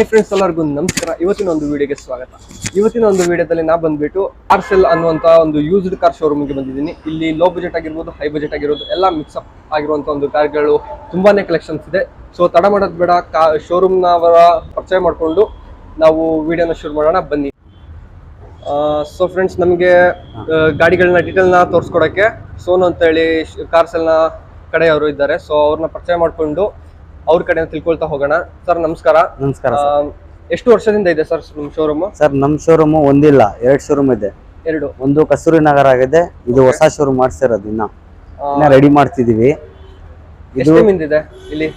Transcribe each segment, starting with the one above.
Hi friends ಎಲ್ಲರಿಗೂ ನಮಸ್ಕಾರ. ಇವತ್ತಿನ ಒಂದು ವಿಡಿಯೋಗೆ ಸ್ವಾಗತ. ಇವತ್ತಿನ ಒಂದು ವಿಡಿಯೋದಲ್ಲಿ ನಾ ಬಂದ್ಬಿಟ್ಟು ಆರ್ಸೆಲ್ ಅನ್ನುವಂಥ ಒಂದು ಯೂಸ್ಡ್ ಕಾರ್ ಶೋರೂಮ್ಗೆ ಬಂದಿದ್ದೀನಿ. ಇಲ್ಲಿ ಲೋ ಬಜೆಟ್ ಆಗಿರ್ಬೋದು ಹೈ ಬಜೆಟ್ ಆಗಿರ್ಬೋದು ಎಲ್ಲ ಮಿಕ್ಸಪ್ ಆಗಿರುವಂಥ ಒಂದು ಕಾರ್ಗಳು ತುಂಬಾನೇ ಕಲೆಕ್ಷನ್ಸ್ ಇದೆ. ಸೊ ತಡ ಮಾಡೋದು ಬೇಡ. ಕಾ ಶೋರೂಮ್ನವರ ಪರಿಚಯ ಮಾಡಿಕೊಂಡು ನಾವು ವಿಡಿಯೋನ ಶುರು ಮಾಡೋಣ. ಬನ್ನಿ. ಸೊ ಫ್ರೆಂಡ್ಸ್ ನಮಗೆ ಗಾಡಿಗಳನ್ನ ಡೀಟೇಲ್ನ ತೋರಿಸ್ಕೊಡಕ್ಕೆ ಸೋನು ಅಂತೇಳಿ ಕಾರ್ಸೆಲ್ನ ಕಡೆಯವರು ಇದ್ದಾರೆ. ಸೊ ಅವ್ರನ್ನ ಪರಿಚಯ ಮಾಡಿಕೊಂಡು ಅವ್ರ ಕಡೆ ತಿಳ್ಕೊಳ್ತಾ ಹೋಗೋಣ. ಸರ್ ನಮಸ್ಕಾರ. ನಮಸ್ಕಾರ ಆ, ಎಷ್ಟು ವರ್ಷದಿಂದ ಇದೆ ಸರ್ ನಿಮ್ಮ ಶೋರೂಮ್ ಸರ್ ನಮ್ ಶೋರೂಮ್ ಒಂದಿಲ್ಲ ಎರಡ್ ಶೋರೂಮ್ ಇದೆ. ಎರಡು. ಒಂದು ಕಸ್ತೂರಿ ನಗರ ಆಗಿದೆ ಇದು ಹೊಸ ಶೋರೂಮ್ ಮಾಡಿಸಿರೋದು ಇನ್ನ. ಆ, ಇನ್ನ ರೆಡಿ ಮಾಡ್ತಿದೀವಿ. ಎಷ್ಟು ಇದು ನಿಮ್ಮಿಂದ ಇದೆ ಇಲ್ಲಿ?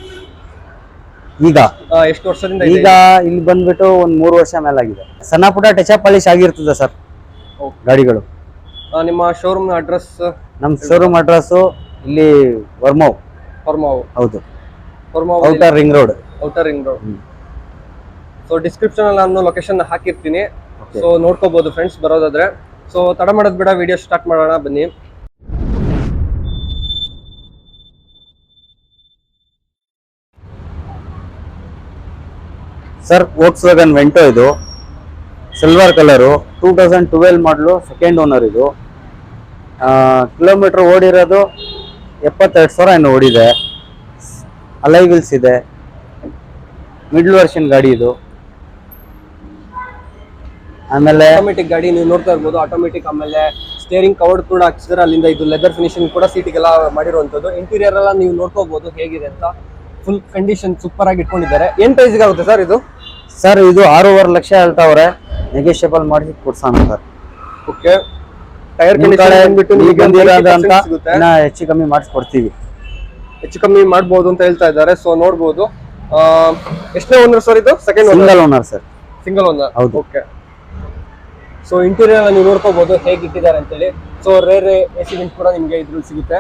ಈಗ. ಆ, ಎಷ್ಟು ವರ್ಷದಿಂದ ಇದೆ ಈಗ ಇಲ್ಲಿ? ಬಂದ್ಬಿಟ್ಟು ಒಂದ್ ಮೂರು ವರ್ಷ ಮೇಲಾಗಿದೆ. ಸಣ್ಣ ಪುಟ್ಟ ಟಚ್ ಪಾಲಿಶ್ ಆಗಿರ್ತದೆ ಸರ್ Okay. ಗಾಡಿಗಳು. ಆ, ನಿಮ್ಮ ಶೋರೂಮ್ ಅಡ್ರೆಸ್ ನಮ್ ಶೋರೂಮ್ ಅಡ್ರೆಸ್ ಇಲ್ಲಿ ವರ್ಮೋ. ವರ್ಮೋ. ಹೌದು. Outer ring road outer ring road. So description ಅಲ್ಲಿ ನಾನು ಲೊಕೇಶನ್ ಹಾಕಿರ್ತೀನಿ. ಸೊ ನೋಡ್ಕೋಬಹುದು ಫ್ರೆಂಡ್ಸ್ ಬರೋದಾದ್ರೆ. ಸೊ ತಡ ಮಾಡೋದು ಬೇಡ ವಿಡಿಯೋ ಸ್ಟಾರ್ಟ್ ಮಾಡೋಣ ಬನ್ನಿ. ಸರ್ ವೋಕ್ಸ್ ವ್ಯಾಗನ್ ವೆಂಟೋ ಇದು silver colour two thousand twelve model second owner ಇದು. ಕಿಲೋಮೀಟರ್ ಓಡಿರೋದು ಎಪ್ಪತ್ತೆರಡು ಸಾವಿರ ಏನು ಓಡಿದೆ. ಅಲೈ ವಿಲ್ಸ್ ಇದೆ. ಮಿಡ್ಲ್ ವರ್ಷನ್ ಗಾಡಿ ಇದು. ಆಮೇಲೆ ಆಟೋಮೆಟಿಕ್ ಗಾಡಿ ನೀವು ನೋಡ್ತಾ ಇರ್ಬೋದು ಆಟೋಮೆಟಿಕ್ ಆಮೇಲೆ ಸ್ಟೇರಿಂಗ್ ಕವರ್ ಕೂಡ ಹಾಕ್ಸಿದ್ರೆ. ಅಲ್ಲಿಂದ ಇದು ಲೆದರ್ ಫಿನಿಶಿಂಗ್ ಕೂಡ ಸೀಟಿಗೆಲ್ಲ ಮಾಡಿರುವಂಥದ್ದು. ಇಂಟೀರಿಯರ್ ಎಲ್ಲ ನೀವು ನೋಡ್ಕೋಬಹುದು ಹೇಗಿದೆ ಅಂತ. ಫುಲ್ ಕಂಡೀಷನ್ ಸೂಪರ್ ಆಗಿ ಇಟ್ಕೊಂಡಿದ್ದಾರೆ. ಏನ್ ಪ್ರೈಸ್ ಆಗುತ್ತೆ ಸರ್ ಇದು? ಸರ್ ಇದು ಆರೂವರೆ ಲಕ್ಷ ಹೇಳ್ತಾವ್ರೆ ನೆಗೋಷಿಯಬಲ್ ಮಾಡಿ ಕೊಡ್ಸೋಣ ಸರ್ ಓಕೆ ಟೈರ್ ನಿಮ್ ಕಡೆ ಕಂಡೀಷನ್ ಬಂದ್ಬಿಟ್ಟು ನಿಮಗೆ ಬಂದಿರೋದು ಅಂತ 90% ಸಿಗುತ್ತೆ ಇನ್ನ ಹೆಚ್ಚು ಕಮ್ಮಿ ಮಾಡಿಸ್ಕೊಡ್ತೀವಿ. ಹೆಚ್ಚು ಕಮ್ಮಿ ಮಾಡ್ಬೋದು ಅಂತ ಹೇಳ್ತಾ ಇದ್ದಾರೆ ಸೊ ನೋಡಬಹುದು ಆ, ಎಷ್ಟನೇ ಓನರ್ ಸರ್ ಇದು? Second single owner sir single owner ಹೌದು. ಓಕೆ ಸೊ ಇಂಟೀರಿಯರ್ ನೀವು ನೋಡ್ಕೋಬಹುದು ಹೇಗೆ ಇಟ್ಟಿದ್ದಾರೆ ಅಂತೇಳಿ. ಸೊ ರೇರ್ ಎ ಸಿ ಕೂಡ ನಿಮಗೆ ಇದ್ರಲ್ಲಿ ಸಿಗುತ್ತೆ.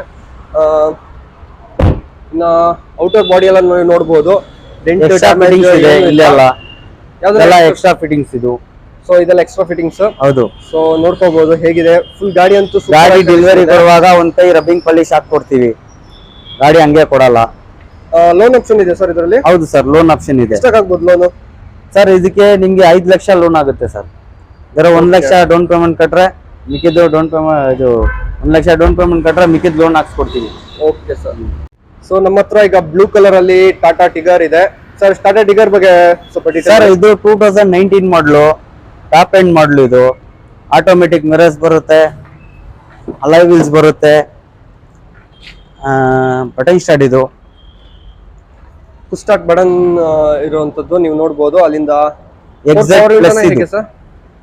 ಆ, ಇನ್ನ ಔಟರ್ ಬಾಡಿ ಎಲ್ಲ ನೀವು ನೋಡ್ಬೋದು. ಡೆಂಟ್ ಇದೆ ಇಲ್ಲೆಲ್ಲ. ಎಕ್ಸ್ಟ್ರಾ ಫಿಟ್ಟಿಂಗ್ಸ್ ಇದು. ಸೊ ಇದೆಲ್ಲ ಎಕ್ಸ್ಟ್ರಾ ಫಿಟ್ಟಿಂಗ್ಸ್ ಹೌದು. ಸೊ ನೋಡ್ಕೋಬಹುದು ಹೇಗಿದೆ? ಫುಲ್ ಗಾಡಿ ಅಂತೂ ಗಾಡಿ ಡೆಲಿವರಿ ಬರುವಾಗ ಒಂದ್ ಕೈ ರಬ್ಬಿಂಗ್ ಪಾಲಿಶ್ ಹಾಕೊಡ್ತೀವಿ ಗಾಡಿ ಹಂಗೆ ಕೊಡಲ್ಲ. ಲೋನ್ ಆಪ್ಷನ್ ಇದೆ ಸರ್ ಇದರಲ್ಲಿ? ಹೌದು ಸರ್ ಲೋನ್ ಆಪ್ಷನ್ ಇದೆ. ಎಷ್ಟಾಗ್ಬೋದು ಲೋನು ಸರ್ ಇದಕ್ಕೆ ನಿಮಗೆ ಐದು ಲಕ್ಷ ಲೋನ್ ಆಗುತ್ತೆ ಸರ್ ಇದರ ಒಂದ್ ಲಕ್ಷ ಡೌನ್ ಪೇಮೆಂಟ್ ಕಟ್ರೆ ಮಿಕ್ಕಿದ್ದು ಡೌನ್ ಪೇಮೆಂಟ್ ಇದು ಒಂದ್ ಲಕ್ಷ ಡೌನ್ ಪೇಮೆಂಟ್ ಕಟ್ರೆ ಮಿಕ್ಕಿದ್ ಲೋನ್ ಹಾಕ್ಸ್ಕೊಡ್ತೀವಿ. ಓಕೆ ಸರ್ ಸೊ ನಮ್ಮ ಹತ್ರ ಈಗ ಬ್ಲೂ ಕಲರ್ ಅಲ್ಲಿ ಟಾಟಾ ಟಿಗರ್ ಇದೆ. ಸರ್ ಟಾಟಾ ಟಿಗರ್ ಬಗ್ಗೆ ಸ್ವಲ್ಪ ಸರ್ ಇದು two thousand nineteen model top end model ಇದು. ಆಟೋಮೆಟಿಕ್ ಮಿರರ್ಸ್ ಬರುತ್ತೆ ಅಲೈ ವೀಲ್ಸ್ ಬರುತ್ತೆ. ಬಟನ್ ಸ್ಟಾರ್ಟ್ ಇದು. ಸ್ಟಾರ್ಟ್ ಬಟನ್ ಇರುವಂತದ್ದು ನೀವು ನೋಡಬಹುದು ಅಲ್ಲಿಂದ ಎಕ್ಸಾಕ್ಟ್ ಪ್ಲಸ್ ಇದು.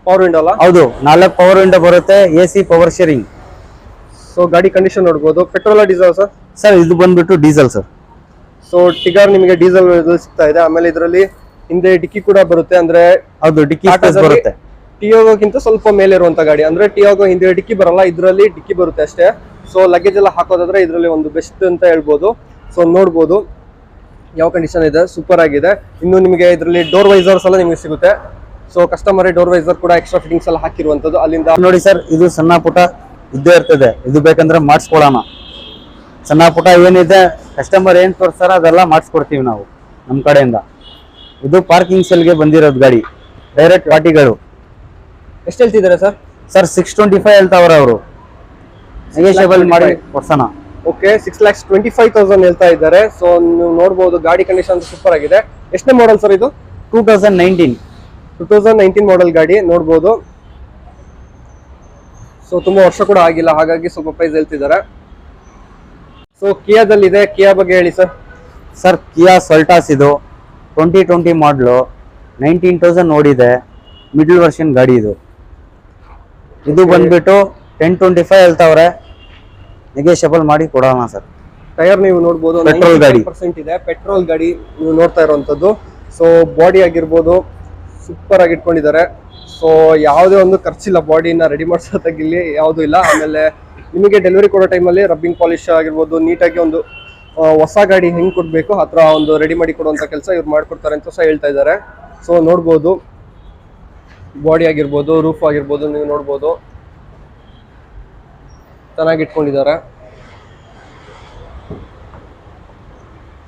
ಪವರ್ ವಿಂಡೋ ಅಲ್ಲ? ಹೌದು ನಾಲ್ಕು ಪವರ್ ವಿಂಡೋ ಬರುತ್ತೆ A C power steering so ಗಾಡಿ ಕಂಡೀಷನ್ ನೋಡಬಹುದು ಪೆಟ್ರೋಲ್ ಡೀಸೆಲ್ ಸರ್ ಸರ್ ಇದು ಬಂದ್ಬಿಟ್ಟು ಡೀಸೆಲ್ ಸರ್ ಸೊ ಟಿಗರ್ ನಿಮಗೆ ಡೀಸೆಲ್ ಸಿಗ್ತಾ ಇದೆ. ಆಮೇಲೆ ಇದರಲ್ಲಿ ಹಿಂದೆ ಡಿಕ್ಕಿ ಕೂಡ ಬರುತ್ತೆ. ಅಂದ್ರೆ ಹೌದು ಡಿಕ್ಕಿ ಬರುತ್ತೆ. ಟಿಯೋಗೋಕ್ಕಿಂತ ಸ್ವಲ್ಪ ಮೇಲೆ ಇರುವಂತ ಗಾಡಿ. ಅಂದ್ರೆ ಟಿಯೋಗೋ ಹಿಂದೆ ಡಿಕ್ಕಿ ಬರಲ್ಲ ಇದರಲ್ಲಿ ಡಿಕ್ಕಿ ಬರುತ್ತೆ ಅಷ್ಟೇ. ಸೊ ಲಗೇಜ್ ಎಲ್ಲ ಹಾಕೋದಾದ್ರೆ ಇದರಲ್ಲಿ ಒಂದು ಬೆಸ್ಟ್ ಅಂತ ಹೇಳ್ಬೋದು. ಸೊ ನೋಡ್ಬೋದು. ಯಾವ ಕಂಡೀಷನ್ ಇದೆ? ಸೂಪರ್ ಆಗಿದೆ. ಇನ್ನು ನಿಮಗೆ ಇದರಲ್ಲಿ ಡೋರ್ ವೈಸರ್ಸ್ ಎಲ್ಲ ನಿಮಗೆ ಸಿಗುತ್ತೆ. ಸೊ ಕಸ್ಟಮರ್ ಡೋರ್ ವೈಸರ್ ಕೂಡ ಎಕ್ಸ್ಟ್ರಾ ಫಿಟ್ಟಿಂಗ್ಸ್ ಎಲ್ಲ ಹಾಕಿರುವಂತದ್ದು ಅಲ್ಲಿಂದ ನೋಡಿ ಸರ್ ಇದು ಸಣ್ಣ ಪುಟ ಇದ್ದೇ ಇರ್ತದೆ. ಇದು ಬೇಕಂದ್ರೆ ಮಾಡಿಸ್ಕೊಳ್ಳೋಣ ಸಣ್ಣ ಪುಟ ಏನಿದೆ ಕಸ್ಟಮರ್ ಏನ್ ತೋರಿಸ್ತಾರ ಅದೆಲ್ಲ ಮಾಡಿಸ್ಕೊಡ್ತೀವಿ ನಾವು ನಮ್ಮ ಕಡೆಯಿಂದ. ಇದು ಪಾರ್ಕಿಂಗ್ ಸೆಲ್ಗೆ ಬಂದಿರೋದು ಗಾಡಿ. ಡೈರೆಕ್ಟ್ ಪಾರ್ಟಿಗಳು ಎಷ್ಟು ಹೇಳ್ತಿದ್ದಾರೆ sir sir six twenty five ಹೇಳ್ತಾವ್ರೆ ಅವರು. ನೆಗೋಷಿಯಬಲ್ ಮಾಡಿ ಕೊಡ್ಸೋಣ. Okay six lakhs twenty five thousand ಹೇಳ್ತಾ ಇದ್ದಾರೆ. ಸೊ ನೀವು ನೋಡ್ಬೋದು ಗಾಡಿ ಕಂಡೀಷನ್ ಸೂಪರ್ ಆಗಿದೆ. ಎಷ್ಟನೇ ಮಾಡಲ್ ಸರ್ ಇದು? Two thousand nineteen two thousand nineteen model ಗಾಡಿ ನೋಡ್ಬೋದು. ಸೊ ತುಂಬಾ ವರ್ಷ ಕೂಡ ಆಗಿಲ್ಲ ಹಾಗಾಗಿ ಸ್ವಲ್ಪ ಪ್ರೈಸ್ ಹೇಳ್ತಿದ್ದಾರೆ. ಸೊ ಕಿಯಾದಲ್ಲಿ ಇದೆ ಕಿಯಾ ಬಗ್ಗೆ ಹೇಳಿ ಸರ್ ಸರ್ ಕಿಯಾ ಸೊಲ್ಟಾಸ್ ಇದು twenty twenty model nineteen thousand ನೋಡಿದೆ ಮಿಡ್ಲ್ ವರ್ಷನ್ ಗಾಡಿ ಇದು. ಇದು ಬಂದ್ಬಿಟ್ಟು ಟೆನ್ ಟ್ವೆಂಟಿ ಫೈವ್ ಹೇಳ್ತಾವ್ರೆ ನೆಗೋಷಿಯಬಲ್ ಮಾಡಿ ಕೊಡೋಣ ಸರ್. ಟೈರ್ ನೀವು ನೋಡ್ಬೋದು ಪೆಟ್ರೋಲ್ ಗಾಡಿ. ಪರ್ಸೆಂಟ್ ಇದೆ. ಪೆಟ್ರೋಲ್ ಗಾಡಿ ನೀವು ನೋಡ್ತಾ ಇರುವಂತದ್ದು ಸೊ ಬಾಡಿ ಆಗಿರ್ಬೋದು ಸೂಪರ್ ಆಗಿ ಇಟ್ಕೊಂಡಿದ್ದಾರೆ. ಸೊ ಯಾವುದೇ ಒಂದು ಖರ್ಚಿಲ್ಲ ಬಾಡಿನ ರೆಡಿ ಮಾಡಿಸೋದಾಗಿಲ್ಲಿ ಯಾವುದೂ ಇಲ್ಲ. ಆಮೇಲೆ ನಿಮಗೆ ಡೆಲಿವರಿ ಕೊಡೋ ಟೈಮಲ್ಲಿ ರಬ್ಬಿಂಗ್ ಪಾಲಿಶ್ ಆಗಿರ್ಬೋದು ನೀಟಾಗಿ ಒಂದು ಹೊಸ ಗಾಡಿ ಹೆಂಗೆ ಕೊಡಬೇಕು ಆ ಥರ ಒಂದು ರೆಡಿ ಮಾಡಿ ಕೊಡುವಂಥ ಕೆಲಸ ಇವ್ರು ಮಾಡಿಕೊಡ್ತಾರೆ ಅಂತ ಸಹ ಹೇಳ್ತಾ ಇದ್ದಾರೆ. ಸೊ ನೋಡ್ಬೋದು. ಬಾಡಿ ಆಗಿರ್ಬೋದು ರೂಫ್ ಆಗಿರ್ಬೋದು ನೀವು ನೋಡ್ಬೋದು. ಚೆನ್ನಾಗಿ ಇಟ್ಕೊಂಡಿದ್ದಾರೆ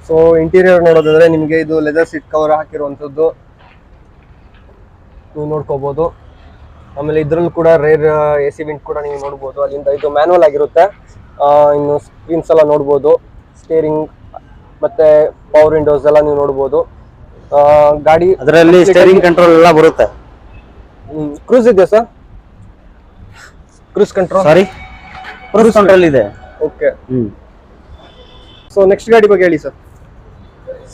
ಸೊ ಇಂಟೀರಿಯರ್ ನೋಡೋದಾದ್ರೆ ನಿಮಗೆ ಇದು ಲೆದರ್ ಸೀಟ್ ಕವರ್ ಹಾಕಿರುವಂಥದ್ದು. ನೀವು ನೋಡ್ಕೋಬಹುದು ಆಮೇಲೆ ಇದ್ರಲ್ಲೂ ಕೂಡ ರೇರ್ ಎ ಸಿ ವಿಂಟ್ ಕೂಡ ನೀವು ನೋಡ್ಬೋದು. ಅಲ್ಲಿಂದ ಇದು ಮ್ಯಾನುವಲ್ ಆಗಿರುತ್ತೆ. ಇನ್ನು ಸ್ಕ್ರೀನ್ಸ್ ಎಲ್ಲ ನೋಡ್ಬೋದು. ಸ್ಟೇರಿಂಗ್ ಮತ್ತೆ ಪವರ್ ವಿಂಡೋಸ್ ಎಲ್ಲ ನೀವು ನೋಡ್ಬೋದು. ಗಾಡಿ ಅದರಲ್ಲಿ ಸ್ಟೇರಿಂಗ್ ಕಂಟ್ರೋಲ್ ಎಲ್ಲ ಬರುತ್ತೆ. ಕ್ರೂಸ್ ಇದೆಯಾ sir cruise control sorry cruise control ಇದೆ. ಓಕೆ ಹ್ಮ್. ಸೊ ನೆಕ್ಸ್ಟ್ ಗಾಡಿ ಬಗ್ಗೆ ಹೇಳಿ ಸರ್.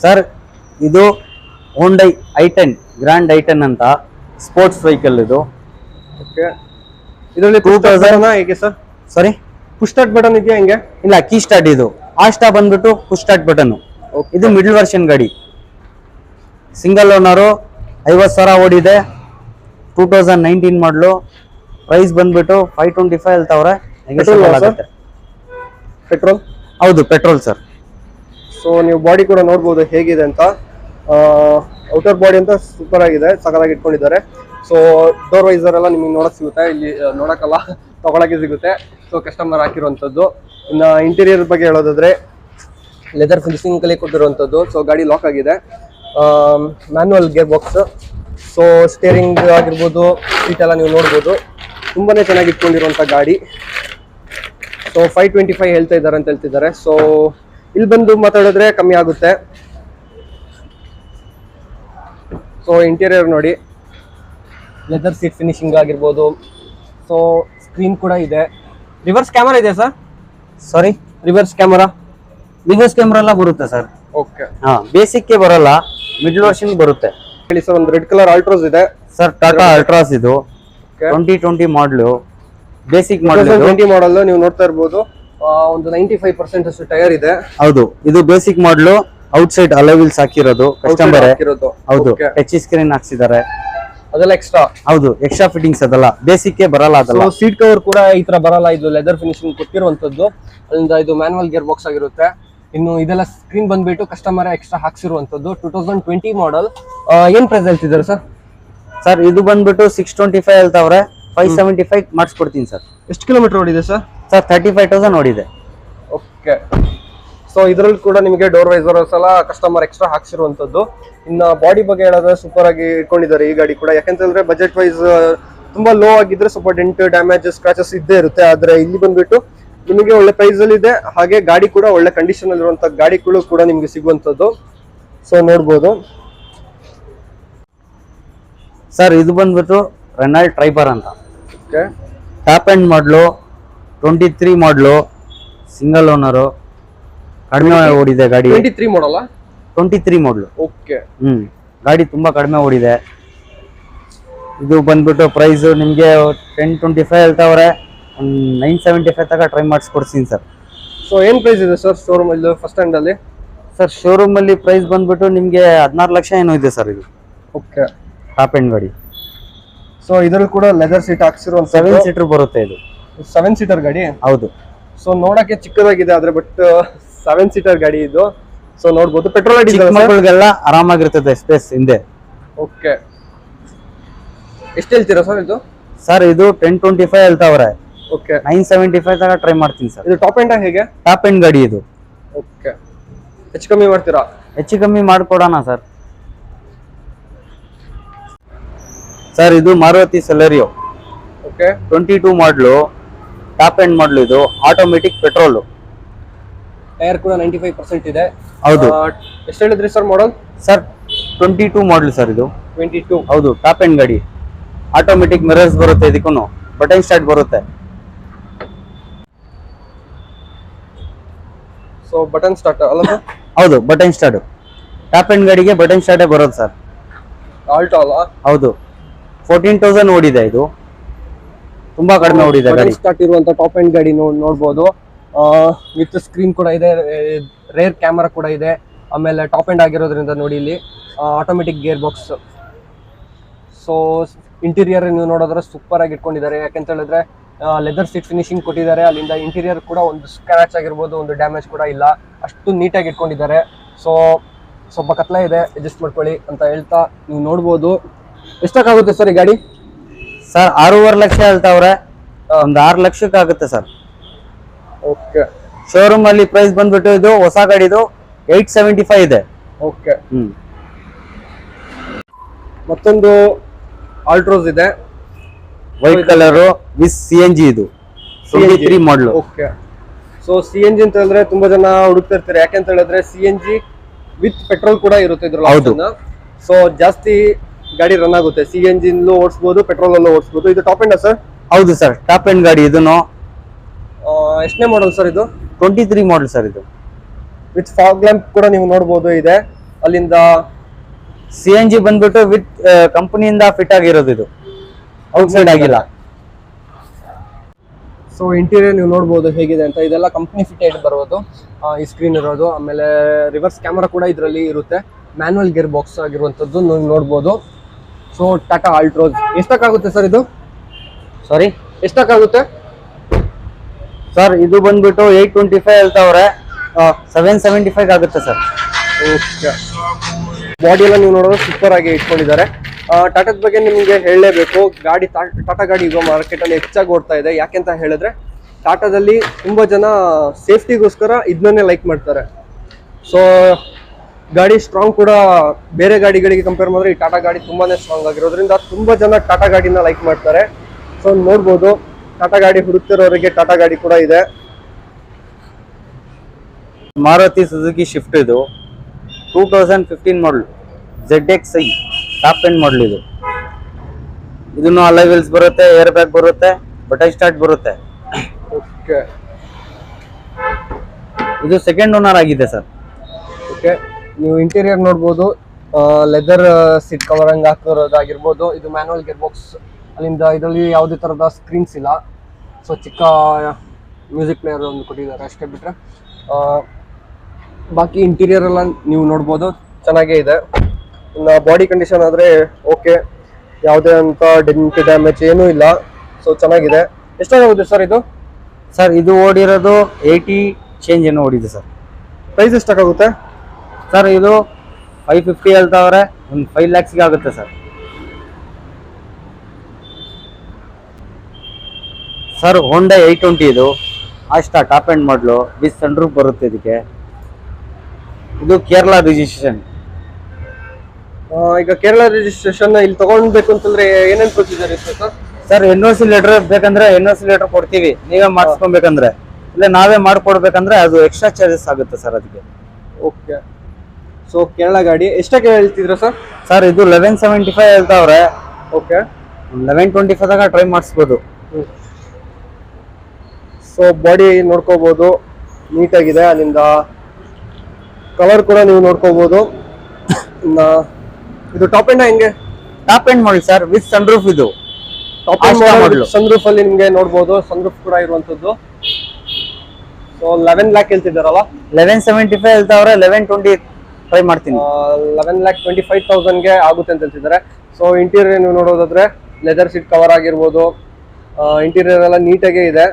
ಸರ್ ಇದು Hyundai I ten Grand I ten ಅಂತ ಸ್ಪೋರ್ಟ್ಸ್ ವೆಹಿಕಲ್ ಇದು. ಓಕೆ ಇದರಲ್ಲಿ ಟೂ ತೌಸಂಡ್ ಹೇಗೆ sir? Sorry push start button ಇದೆಯಾ ಹಿಂಗೆ? ಇಲ್ಲ ಕೀ ಸ್ಟಾರ್ಟ್ ಇದು. ಆಸ್ಟಾ ಬಂದ್ಬಿಟ್ಟು ಪುಷ್ ಸ್ಟಾರ್ಟ್ ಬಟನ್. ಇದು ಮಿಡ್ಲ್ ವರ್ಷನ್ ಗಾಡಿ. ಸಿಂಗಲ್ ಓನರು ಐವತ್ತು ಸಾವಿರ ಓಡಿದೆ. Two thousand nineteen model price ಬಂದ್ಬಿಟ್ಟು ಫೈವ್ ಟ್ವೆಂಟಿ ಫೈವ್ ಹೇಳ್ತಾವ್ರೆ. ಪೆಟ್ರೋಲ್ ಹೌದು ಪೆಟ್ರೋಲ್ ಸರ್ ಸೊ ನೀವು ಬಾಡಿ ಕೂಡ ನೋಡ್ಬೋದು ಹೇಗಿದೆ ಅಂತ. ಔಟರ್ ಬಾಡಿ ಅಂತ ಸೂಪರ್ ಆಗಿದೆ ಸಕಲಾಗಿ ಇಟ್ಕೊಂಡಿದ್ದಾರೆ. ಸೊ ಡೋರ್ ವೈಸರ್ ಎಲ್ಲ ನಿಮಗೆ ನೋಡಕ್ ಸಿಗುತ್ತೆ. ಇಲ್ಲಿ ನೋಡಕ್ಕಲ್ಲ ತಗೊಳಕ್ಕೆ ಸಿಗುತ್ತೆ. ಸೊ ಕಸ್ಟಮರ್ ಹಾಕಿರುವಂಥದ್ದು. ಇನ್ನು ಇಂಟೀರಿಯರ್ ಬಗ್ಗೆ ಹೇಳೋದಾದ್ರೆ ಲೆದರ್ ಫಿನಿಶಿಂಗ್ ಕಲೆ ಕೊಟ್ಟಿರುವಂಥದ್ದು. ಸೊ ಗಾಡಿ ಲಾಕ್ ಆಗಿದೆ. Manual gear box so steering ಆಗಿರ್ಬೋದು ಸೀಟ್ ಎಲ್ಲ ನೀವು ನೋಡ್ಬೋದು. ತುಂಬಾನೇ ಚೆನ್ನಾಗಿ ಇಟ್ಕೊಂಡಿರುವಂಥ ಗಾಡಿ. ಸೊ ಫೈವ್ ಟ್ವೆಂಟಿ ಫೈವ್ ಹೇಳ್ತಾ ಇದ್ದಾರೆ ಅಂತ ಹೇಳ್ತಿದ್ದಾರೆ. ಸೊ ಇಲ್ಲಿ ಬಂದು ಮಾತಾಡಿದ್ರೆ ಕಮ್ಮಿ ಆಗುತ್ತೆ. ಸೊ ಇಂಟೀರಿಯರ್ ನೋಡಿ. ಲೆದರ್ ಸೀಟ್ ಫಿನಿಶಿಂಗ್ ಆಗಿರ್ಬೋದು. ಸೊ ಸ್ಕ್ರೀನ್ ಕೂಡ ಇದೆ. ರಿವರ್ಸ್ ಕ್ಯಾಮರಾ ಇದೆ sir sorry reverse camera business camera ಎಲ್ಲ ಬರುತ್ತೆ ಸರ್ ಓಕೆ ಹಾಂ ಬೇಸಿಕ್ಗೆ ಬರಲ್ಲ. ಮಿಡ್ಲ್ ವರ್ಷನ್ ಬರುತ್ತೆ. ಹೇಳಿ ಸರ್ ಒಂದು ರೆಡ್ ಕಲರ್ ಅಲ್ಟ್ರಾಸ್ ಇದೆ. ಸರ್ ಟಾಟಾ ಅಲ್ಟ್ರಾಸ್ ಇದು. Twenty twenty model basic model twenty model ನೀವು ನೋಡ್ತಾ ಇರ್ಬೋದು. ಆ, ಒಂದು ನೈಂಟಿ ಫೈವ್ ಪರ್ಸೆಂಟ್ ಅಷ್ಟು ಟೈರ್ ಇದೆ. ಹೌದು ಇದು basic model outside alloy wheels ಹಾಕಿರೋದು ಕಸ್ಟಮರ್ ಹಾಕಿರೋದು. ಹೌದು ಎಚ್ ಟಚ್ ಸ್ಕ್ರೀನ್ ಹಾಕ್ಸಿದ್ದಾರೆ ಅದೆಲ್ಲ ಎಕ್ಸ್ಟ್ರಾ ಹೌದು ಎಕ್ಸ್ಟ್ರಾ ಫಿಟ್ಟಿಂಗ್ಸ್ ಅದಲ್ಲ. ಬೇಸಿಕ್ಗೆ ಬರಲ್ಲ ಅದಲ್ಲ. ಸೊ ಸೀಟ್ ಕವರ್ ಕೂಡ ಈ ತರ ಬರಲ್ಲ. ಇದು ಲೆದರ್ ಫಿನಿಶಿಂಗ್ ಕೊಟ್ಟಿರುವಂತದ್ದು ಅಲ್ಲಿಂದ ಇದು ಮ್ಯಾನುವಲ್ ಗೇರ್ ಬಾಕ್ಸ್ ಆಗಿರುತ್ತೆ. ಇನ್ನು ಇದೆಲ್ಲ ಸ್ಕ್ರೀನ್ ಬಂದ್ಬಿಟ್ಟು ಕಸ್ಟಮರ್ ಎಕ್ಸ್ಟ್ರಾ ಹಾಕ್ಸಿರುವಂತದ್ದು ಟೂ ತೌಸಂಡ್ ಟ್ವೆಂಟಿ ಮಾಡಲ್ ಏನ್ ಪ್ರೈಸ್ ಹೇಳ್ತಿದ್ದಾರೆ ಸರ್ ಸರ್ ಇದು ಬಂದ್ಬಿಟ್ಟು ಸಿಕ್ಸ್ ಟ್ವೆಂಟಿ ಫೈವ್ ಹೇಳ್ತಾವ್ರೆ. ಫೈವ್ ಸೆವೆಂಟಿ ಫೈವ್ ಮಾಡಿಸ್ಕೊಡ್ತೀನಿ ಸರ್. ಎಷ್ಟು ಕಿಲೋಮೀಟರ್ ಓಡಿದೆ sir? Sir thirty five thousand ನೋಡಿದೆ ಓಕೆ. ಸೊ ಇದರಲ್ಲಿ ಕೂಡ ನಿಮಗೆ ಡೋರ್ ವೈಸರ್ ಸಲ ಕಸ್ಟಮರ್ ಎಕ್ಸ್ಟ್ರಾ ಹಾಕ್ಸಿರುವಂತದ್ದು ಇನ್ನ ಬಾಡಿ ಬಗ್ಗೆ ಹೇಳಿದ್ರೆ ಸೂಪರ್ ಆಗಿ ಇಟ್ಕೊಂಡಿದ್ದಾರೆ ಈ ಗಾಡಿ ಕೂಡ. ಯಾಕಂತಂದ್ರೆ ಬಜೆಟ್ ವೈಸ್ ತುಂಬಾ ಲೋ ಆಗಿದ್ರೆ ಸ್ವಲ್ಪ ಡೆಂಟ್ ಡ್ಯಾಮೇಜ್ ಸ್ಕ್ರಾಚಸ್ ಇದ್ದೇ ಇರುತ್ತೆ. ಆದ್ರೆ ಇಲ್ಲಿ ಬಂದ್ಬಿಟ್ಟು ನಿಮಗೆ ಒಳ್ಳೆ ಪ್ರೈಸ್ ಅಲ್ಲಿ ಇದೆ. ಹಾಗೆ ಗಾಡಿ ಕೂಡ ಒಳ್ಳೆ ಕಂಡೀಷನ್ ಅಲ್ಲಿರುವಂತ ಗಾಡಿಗಳು ಕೂಡ ನಿಮಗೆ ಸಿಗುವಂತದ್ದು ಸೊ ನೋಡ್ಬೋದು. ಸರ್ ಇದು ಬಂದ್ಬಿಟ್ಟು ರೆನಾಲ್ಡ್ ಟ್ರೈಬರ್ ಅಂತ. Top end model twenty three model single owner ಕಡಿಮೆ ಓಡಿದೆ ಗಾಡಿ. ಟ್ವೆಂಟಿ ತ್ರೀ ಮಾಡಲ್ಲ ಟ್ವೆಂಟಿ ತ್ರೀ ಮಾಡಲು ಓಕೆ. ಹ್ಞೂ ಗಾಡಿ ತುಂಬ ಕಡಿಮೆ ಓಡಿದೆ. ಇದು ಬಂದ್ಬಿಟ್ಟು ಪ್ರೈಸು ನಿಮಗೆ ಟೆನ್ ಟ್ವೆಂಟಿ ಫೈವ್ ಹೇಳ್ತಾವ್ರೆ ಒಂದು ನೈನ್ ಸೆವೆಂಟಿ ಫೈವ್ ತಗ ಟ್ರೈ ಮಾಡಿಸ್ಕೊಡ್ತೀನಿ ಸರ್ ಸೊ ಏನು ಪ್ರೈಸ್ ಇದೆ ಸರ್ ಶೋರೂಮ್ ಇಲ್ಲಿ ಫಸ್ಟ್ ಹ್ಯಾಂಡಲ್ಲಿ ಸರ್ ಶೋರೂಮಲ್ಲಿ ಪ್ರೈಸ್ ಬಂದ್ಬಿಟ್ಟು ನಿಮಗೆ ಹದಿನಾರು ಲಕ್ಷ ಏನೋ ಇದೆ ಸರ್ ಇದು. ಓಕೆ. ಟಾಪ್ ಆ್ಯಂಡ್ ಗಾಡಿ. ಸೊ ಇದ್ರಲ್ಲಿ ಕೂಡ ಲೆದರ್ ಸೀಟ್ ಹಾಕ್ಸಿರೋ ಸೆವೆನ್ ಸೀಟರ್ ಬರುತ್ತೆ ಇದು. ಸೆವೆನ್ ಸೀಟರ್ ಗಾಡಿ? ಹೌದು. ಸೊ ನೋಡಕ್ಕೆ ಚಿಕ್ಕದಾಗಿದೆ ಆದ್ರೆ ಬಟ್ ಸೆವೆನ್ ಸೀಟರ್ ಗಾಡಿ ಇದು. ಸೊ ನೋಡ್ಬೋದು. ಪೆಟ್ರೋಲ್ ಮಕ್ಕಳಿಗೆಲ್ಲ ಆರಾಮಾಗಿರ್ತದೆ ಸ್ಪೇಸ್ ಹಿಂದೆ. ಓಕೆ ಎಷ್ಟು ಹೇಳ್ತೀರಾ ಸರ್ ಇದು? ಸರ್ ಇದು ಟೆನ್ ಟ್ವೆಂಟಿ ಫೈವ್ ಹೇಳ್ತಾವ್ರೆ. ಓಕೆ ನೈನ್ ಸೆವೆಂಟಿ ಫೈವ್ ತನಕ ಟ್ರೈ ಮಾಡ್ತೀನಿ ಸರ್ ಇದು ಟಾಪ್ ಎಂಡ್ ಹೇಗೆ? ಟಾಪ್ ಎಂಡ್ ಗಾಡಿ ಇದು. ಓಕೆ ಹೆಚ್ಚು ಕಮ್ಮಿ ಮಾಡ್ತೀರಾ? ಹೆಚ್ಚು ಕಮ್ಮಿ ಮಾಡಿಕೊಡೋಣ ಸರ್ ಸರ್ ಇದು Maruti Celerio okay twenty two model top end model ಇದು ಆಟೋಮೆಟಿಕ್ ಪೆಟ್ರೋಲು ಟೈರ್ ಕೂಡ ನೈಂಟಿ ಫೈವ್ ಪರ್ಸೆಂಟ್ ಇದೆ. ಹೌದು. ಎಷ್ಟು ಹೇಳಿದ್ರಿ sir model sir twenty two model sir ಇದು. ಟ್ವೆಂಟಿ ಟೂ ಹೌದು ಟಾಪ್ ಎಂಡ್ ಗಾಡಿ. ಆಟೋಮೆಟಿಕ್ ಮಿರರ್ಸ್ ಬರುತ್ತೆ ಇದಕ್ಕೂ ಬಟನ್ ಸ್ಟಾರ್ಟ್ ಬರುತ್ತೆ. ಸೊ ಬಟನ್ ಸ್ಟಾರ್ಟ್ ಅಲ್ಲ ಸರ್ ಹೌದು ಬಟನ್ ಸ್ಟಾರ್ಟ್ ಟಾಪ್ ಎಂಡ್ ಗಾಡಿಗೆ ಬಟನ್ ಸ್ಟಾರ್ಟೇ ಬರೋದು ಸರ್ ಆಲ್ಟೋ ಅಲ್ಲ? ಹೌದು. ಫೋರ್ಟೀನ್ ತೌಸಂಡ್ ಓಡಿದೆ ಇದು. ತುಂಬಾ ಕಡಿಮೆ ಓಡಿದೆ ಗಾಡಿ. ಸ್ಟಾರ್ಟ್ ಇರುವಂತ ಟಾಪ್ ಎಂಡ್ ಗಾಡಿ ನೋಡ್ ನೋಡ್ಬೋದು. ವಿತ್ ಸ್ಕ್ರೀನ್ ಕೂಡ ಇದೆ ರೇರ್ ಕ್ಯಾಮರಾ ಕೂಡ ಇದೆ. ಆಮೇಲೆ ಟಾಪ್ ಎಂಡ್ ಆಗಿರೋದ್ರಿಂದ ನೋಡಿ ಇಲ್ಲಿ automatic gear box so interior ನೀವು ನೋಡೋದ್ರೆ ಸೂಪರ್ ಆಗಿ ಇಟ್ಕೊಂಡಿದ್ದಾರೆ. ಯಾಕೆಂತ ಹೇಳಿದ್ರೆ ಲೆದರ್ ಸೀಟ್ ಫಿನಿಶಿಂಗ್ ಕೊಟ್ಟಿದ್ದಾರೆ. ಅಲ್ಲಿಂದ ಇಂಟೀರಿಯರ್ ಕೂಡ ಒಂದು ಸ್ಕ್ರಾಚ್ ಆಗಿರ್ಬೋದು ಒಂದು ಡ್ಯಾಮೇಜ್ ಕೂಡ ಇಲ್ಲ. ಅಷ್ಟು ನೀಟಾಗಿ ಇಟ್ಕೊಂಡಿದ್ದಾರೆ. ಸೊ ಸ್ವಲ್ಪ ಕತ್ಲ ಇದೆ ಅಡ್ಜಸ್ಟ್ ಮಾಡ್ಕೊಳ್ಳಿ ಅಂತ ಹೇಳ್ತಾ ನೀವು ನೋಡ್ಬೋದು. ಎಷ್ಟಕ್ಕಾಗುತ್ತೆ ಸರ್ ಈ ಗಾಡಿ? ಸರ್ ಆರೂವರೆ ಲಕ್ಷ ಹೇಳ್ತಾವ್ರೆ. ಒಂದು ಆರು ಲಕ್ಷಕ್ಕೆ ಆಗುತ್ತೆ ಸರ್. ಓಕೆ. ಶೋರೂಮ್ ಅಲ್ಲಿ ಪ್ರೈಸ್ ಬಂದ್ಬಿಟ್ಟು ಇದು ಹೊಸ ಗಾಡಿದು ಏಟ್ ಸೆವೆಂಟಿ ಫೈವ್ ಇದೆ. ಓಕೆ. ಹ್ಮ್. ಮತ್ತೊಂದು ಆಲ್ಟ್ರೋಸ್ ಇದೆ. White colour with C N G ಇದು. Three model okay. So C N G ಅಂತ ಹೇಳಿದ್ರೆ ತುಂಬಾ ಜನ ಹುಡುಕ್ತಾ ಇರ್ತಾರೆ. ಯಾಕೆ ಅಂತ ಹೇಳಿದ್ರೆ C N G with petrol ಕೂಡ ಇರುತ್ತೆ ಹೌದು. ಇದ್ರಲ್ಲಿ ಸೊ ಜಾಸ್ತಿ ಗಾಡಿ ರನ್ ಆಗುತ್ತೆ. ಸಿ ಎನ್ ಓಡಿಸಬಹುದು ಓಡಿಸ್ಬೋದು ಪೆಟ್ರೋಲ್ ಅಲ್ಲೂ ಓಡಿಸ್ಬೋದು. ಇದು ಟಾಪ್ ಎಂಡ್ ಸರ್ ಹೌದು ಸರ್ ಟಾಪ್ ಎಂಡ್ ಗಾಡಿ ಇದನ್ನು ಎಷ್ಟನೇ ಮಾಡಲ್ ಸರ್ ಇದು? ಟ್ವೆಂಟಿ ತ್ರೀ ಮಾಡಲ್ ಸರ್ ಇದು. ವಿತ್ ಫಾಗ್ ಲ್ಯಾಂಪ್ ಕೂಡ ನೀವು ನೋಡ್ಬೋದು ಇದೆ. ಅಲ್ಲಿಂದ ಸಿ ಎನ್ ಜಿ ಬಂದ್ಬಿಟ್ಟು ವಿತ್ ಕಂಪನಿಯಿಂದ ಫಿಟ್ ಆಗಿರೋದು ಇದು. ಔಟ್ಸೈಡ್ ಆಗಿಲ್ಲ. ಸೊ ಇಂಟೀರಿಯರ್ ನೀವು ನೋಡ್ಬೋದು ಹೇಗಿದೆ ಅಂತ. ಇದೆಲ್ಲ ಕಂಪ್ನಿ ಫಿಟೆಡ್ ಬರೋದು. ಈ ಸ್ಕ್ರೀನ್ ಇರೋದು. ಆಮೇಲೆ ರಿವರ್ಸ್ ಕ್ಯಾಮರಾ ಕೂಡ ಇದರಲ್ಲಿ ಇರುತ್ತೆ. ಮ್ಯಾನ್ಯಲ್ ಗೇರ್ ಬಾಕ್ಸ್ ಆಗಿರುವಂಥದ್ದು ನೀವು ನೋಡ್ಬೋದು. ಸೊ ಟಾಟಾ ಆಲ್ಟ್ರೋಸ್ ಎಷ್ಟಕ್ಕಾಗುತ್ತೆ ಸರ್ ಇದು? ಸಾರಿ ಎಷ್ಟಕ್ಕಾಗುತ್ತೆ? ಸರ್ ಇದು ಬಂದ್ಬಿಟ್ಟು ಏಟ್ ಟ್ವೆಂಟಿ ಫೈವ್ ಹೇಳ್ತಾವ್ರೆ. ಸೆವೆನ್ ಸೆವೆಂಟಿ ಫೈವ್ ಆಗುತ್ತೆ ಸರ್ ಓಕೆ ಬಾಡಿ ಎಲ್ಲ ನೀವು ನೋಡೋದು ಸೂಪರ್ ಆಗಿ ಇಟ್ಕೊಂಡಿದ್ದಾರೆ. ಟಾಟಾದ ಬಗ್ಗೆ ನಿಮಗೆ ಹೇಳಲೇಬೇಕು. ಗಾಡಿ ಟಾಟಾ ಗಾಡಿ ಈಗ ಮಾರ್ಕೆಟಲ್ಲಿ ಹೆಚ್ಚಾಗಿ ಓಡ್ತಾ ಇದೆ. ಯಾಕೆಂತ ಹೇಳಿದ್ರೆ ಟಾಟಾದಲ್ಲಿ ತುಂಬ ಜನ ಸೇಫ್ಟಿಗೋಸ್ಕರ ಇದನ್ನೇ ಲೈಕ್ ಮಾಡ್ತಾರೆ. ಸೊ ಗಾಡಿ ಸ್ಟ್ರಾಂಗ್ ಕೂಡ ಬೇರೆ ಗಾಡಿಗಳಿಗೆ ಕಂಪೇರ್ ಮಾಡಿದ್ರೆ ಈ ಟಾಟಾ ಗಾಡಿ ತುಂಬಾನೇ ಸ್ಟ್ರಾಂಗ್ ಆಗಿರೋದ್ರಿಂದ ತುಂಬಾ ಜನ ಟಾಟಾ ಗಾಡಿನ ಲೈಕ್ ಮಾಡ್ತಾರೆ. ಸೊ ನೋಡ್ಬೋದು ಟಾಟಾ ಗಾಡಿ ಹುಡುಕ್ತಿರೋರಿಗೆ ಟಾಟಾ ಗಾಡಿ ಕೂಡ ಇದೆ. ಮಾರುತಿ ಸುಜುಕಿ ಶಿಫ್ಟ್ ಇದು two thousand fifteen model Z X I top end model ಇದು. ಇದನ್ನು ಅಲೈ ವೀಲ್ಸ್ ಬರುತ್ತೆ ಏರ್ ಬ್ಯಾಗ್ ಬರುತ್ತೆ ಬಟನ್ ಸ್ಟಾರ್ಟ್ ಬರುತ್ತೆ. ಓಕೆ ಇದು ಸೆಕೆಂಡ್ ಓನರ್ ಆಗಿದೆ ಸರ್. ಓಕೆ ನೀವು ಇಂಟೀರಿಯರ್ ನೋಡ್ಬೋದು ಲೆದರ್ ಸೀಟ್ ಕವರ್ ಹಂಗೆ ಹಾಕಿರೋದಾಗಿರ್ಬೋದು ಇದು ಮ್ಯಾನುವಲ್ ಗೇರ್ ಬಾಕ್ಸ್ ಅಲ್ಲಿಂದ ಇದರಲ್ಲಿ ಯಾವುದೇ ಥರದ ಸ್ಕ್ರೀನ್ಸ್ ಇಲ್ಲ. ಸೊ ಚಿಕ್ಕ ಮ್ಯೂಸಿಕ್ ಪ್ಲೇಯರ್ ಒಂದು ಕೊಟ್ಟಿದ್ದಾರೆ ಅಷ್ಟೇ ಬಿಟ್ಟರೆ ಬಾಕಿ ಇಂಟೀರಿಯರ್ ಎಲ್ಲ ನೀವು ನೋಡ್ಬೋದು ಚೆನ್ನಾಗೇ ಇದೆ. ಇನ್ನು ಬಾಡಿ ಕಂಡೀಷನ್ ಆದರೆ ಓಕೆ ಯಾವುದೇ ಅಂತ ಡೆಂಟ್ ಡ್ಯಾಮೇಜ್ ಏನೂ ಇಲ್ಲ. ಸೊ ಚೆನ್ನಾಗಿದೆ. ಎಷ್ಟಾಗುತ್ತೆ ಸರ್ ಇದು? ಸರ್ ಇದು ಓಡಿರೋದು ಏಯ್ಟಿ ಚೇಂಜ್ ಏನೋ ಓಡಿದೆ ಸರ್ ಪ್ರೈಸ್ ಎಷ್ಟಾಗುತ್ತೆ? ಸರ್ ಇದು ಫೈವ್ ಫಿಫ್ಟಿ ಹೇಳ್ತಾವ್ರೆ ಒಂದು ಫೈವ್ ಲ್ಯಾಕ್ಸ್ಗೆ ಆಗುತ್ತೆ sir. Sir Honda eight twenty ಇದು ಅಷ್ಟ ಟಾಪ್ ಎಂಡ್ ಮಾಡಲು ಬಿಸ್ ಸನ್ ಬರುತ್ತೆ ಇದಕ್ಕೆ. ಇದು ಕೇರಳ ರಿಜಿಸ್ಟ್ರೇಷನ್ ಈಗ ಕೇರಳ ರಿಜಿಸ್ಟ್ರೇಷನ್ ಇಲ್ಲಿ ತಗೊಳ್ಬೇಕು ಅಂತಂದ್ರೆ ಏನೇನು procedure sir? Sir N O C letter ಬೇಕಂದ್ರೆ ಎನ್ ಓ ಸಿ ಲೆಟರ್ ಕೊಡ್ತೀವಿ. ನೀವೇ ಮಾಡಿಸ್ಕೊಬೇಕಂದ್ರೆ. ಇಲ್ಲ ನಾವೇ ಮಾಡ್ಕೊಡ್ಬೇಕಂದ್ರೆ ಅದು ಎಕ್ಸ್ಟ್ರಾ ಚಾರ್ಜಸ್ ಆಗುತ್ತೆ ಸರ್ ಅದಕ್ಕೆ. ಓಕೆ ಸೊ ಕೇರಳ ಗಾಡಿ. ಎಷ್ಟಕ್ಕೆ ಹೇಳ್ತಿದ್ರ ಸರ್ ಸರ್ ಇದು ಲೆವೆನ್ ಸೆವೆಂಟಿ ಫೈವ್ ಹೇಳ್ತಾವ್ರೆ ಓಕೆ ಲೆವೆನ್ ಟ್ವೆಂಟಿ ಫೈವ್ ದಾಗ ಟ್ರೈ ಮಾಡಿಸ್ಬೋದು ಸೊ ಬಾಡಿ ನೋಡ್ಕೋಬಹುದು ನೀಟಾಗಿದೆ ಅಲ್ಲಿಂದ ಕಲರ್ ಕೂಡ ನೀವು ನೋಡ್ಕೋಬಹುದು ಇದು ಟಾಪ್ ಎಂಡ್ ಹೆಂಗೆ? ಟಾಪ್ ಎಂಡ್ ಮಾಡಿ ಸರ್ ವಿತ್ ಸನ್ ರೂಫ್ ಇದು ಟಾಪ್ ಎಂಡ್ ಸನ್ ರೂಫ್ ಅಲ್ಲಿ ನಿಮ್ಗೆ ನೋಡ್ಬೋದು. ಸನ್ರೂಫ್ ಕೂಡ ಇರುವಂತದ್ದು ಸೊ ಲೆವೆನ್ ಲ್ಯಾಕ್ ಹೇಳ್ತಿದ್ದಾರಲ್ಲ? ಲೆವೆನ್ ಸೆವೆಂಟಿ ಫೈವ್ ಹೇಳ್ತಾವ್ರೆ ಲೆವೆನ್ ಟ್ವೆಂಟಿ ಟ್ರೈ ಮಾಡ್ತೀನಿ. ಲೆವೆನ್ ಲ್ಯಾಕ್ ಟ್ವೆಂಟಿ ಫೈವ್ ತೌಸಂಡ್ಗೆ ಆಗುತ್ತೆ ಅಂತ ಹೇಳ್ತಿದ್ದಾರೆ. ಸೊ ಇಂಟೀರಿಯರ್ ನೀವು ನೋಡೋದಾದ್ರೆ ಲೆದರ್ ಸೀಟ್ ಕವರ್ ಆಗಿರ್ಬೋದು ಇಂಟೀರಿಯರ್ ಎಲ್ಲ ನೀಟಾಗೇ ಇದೆ.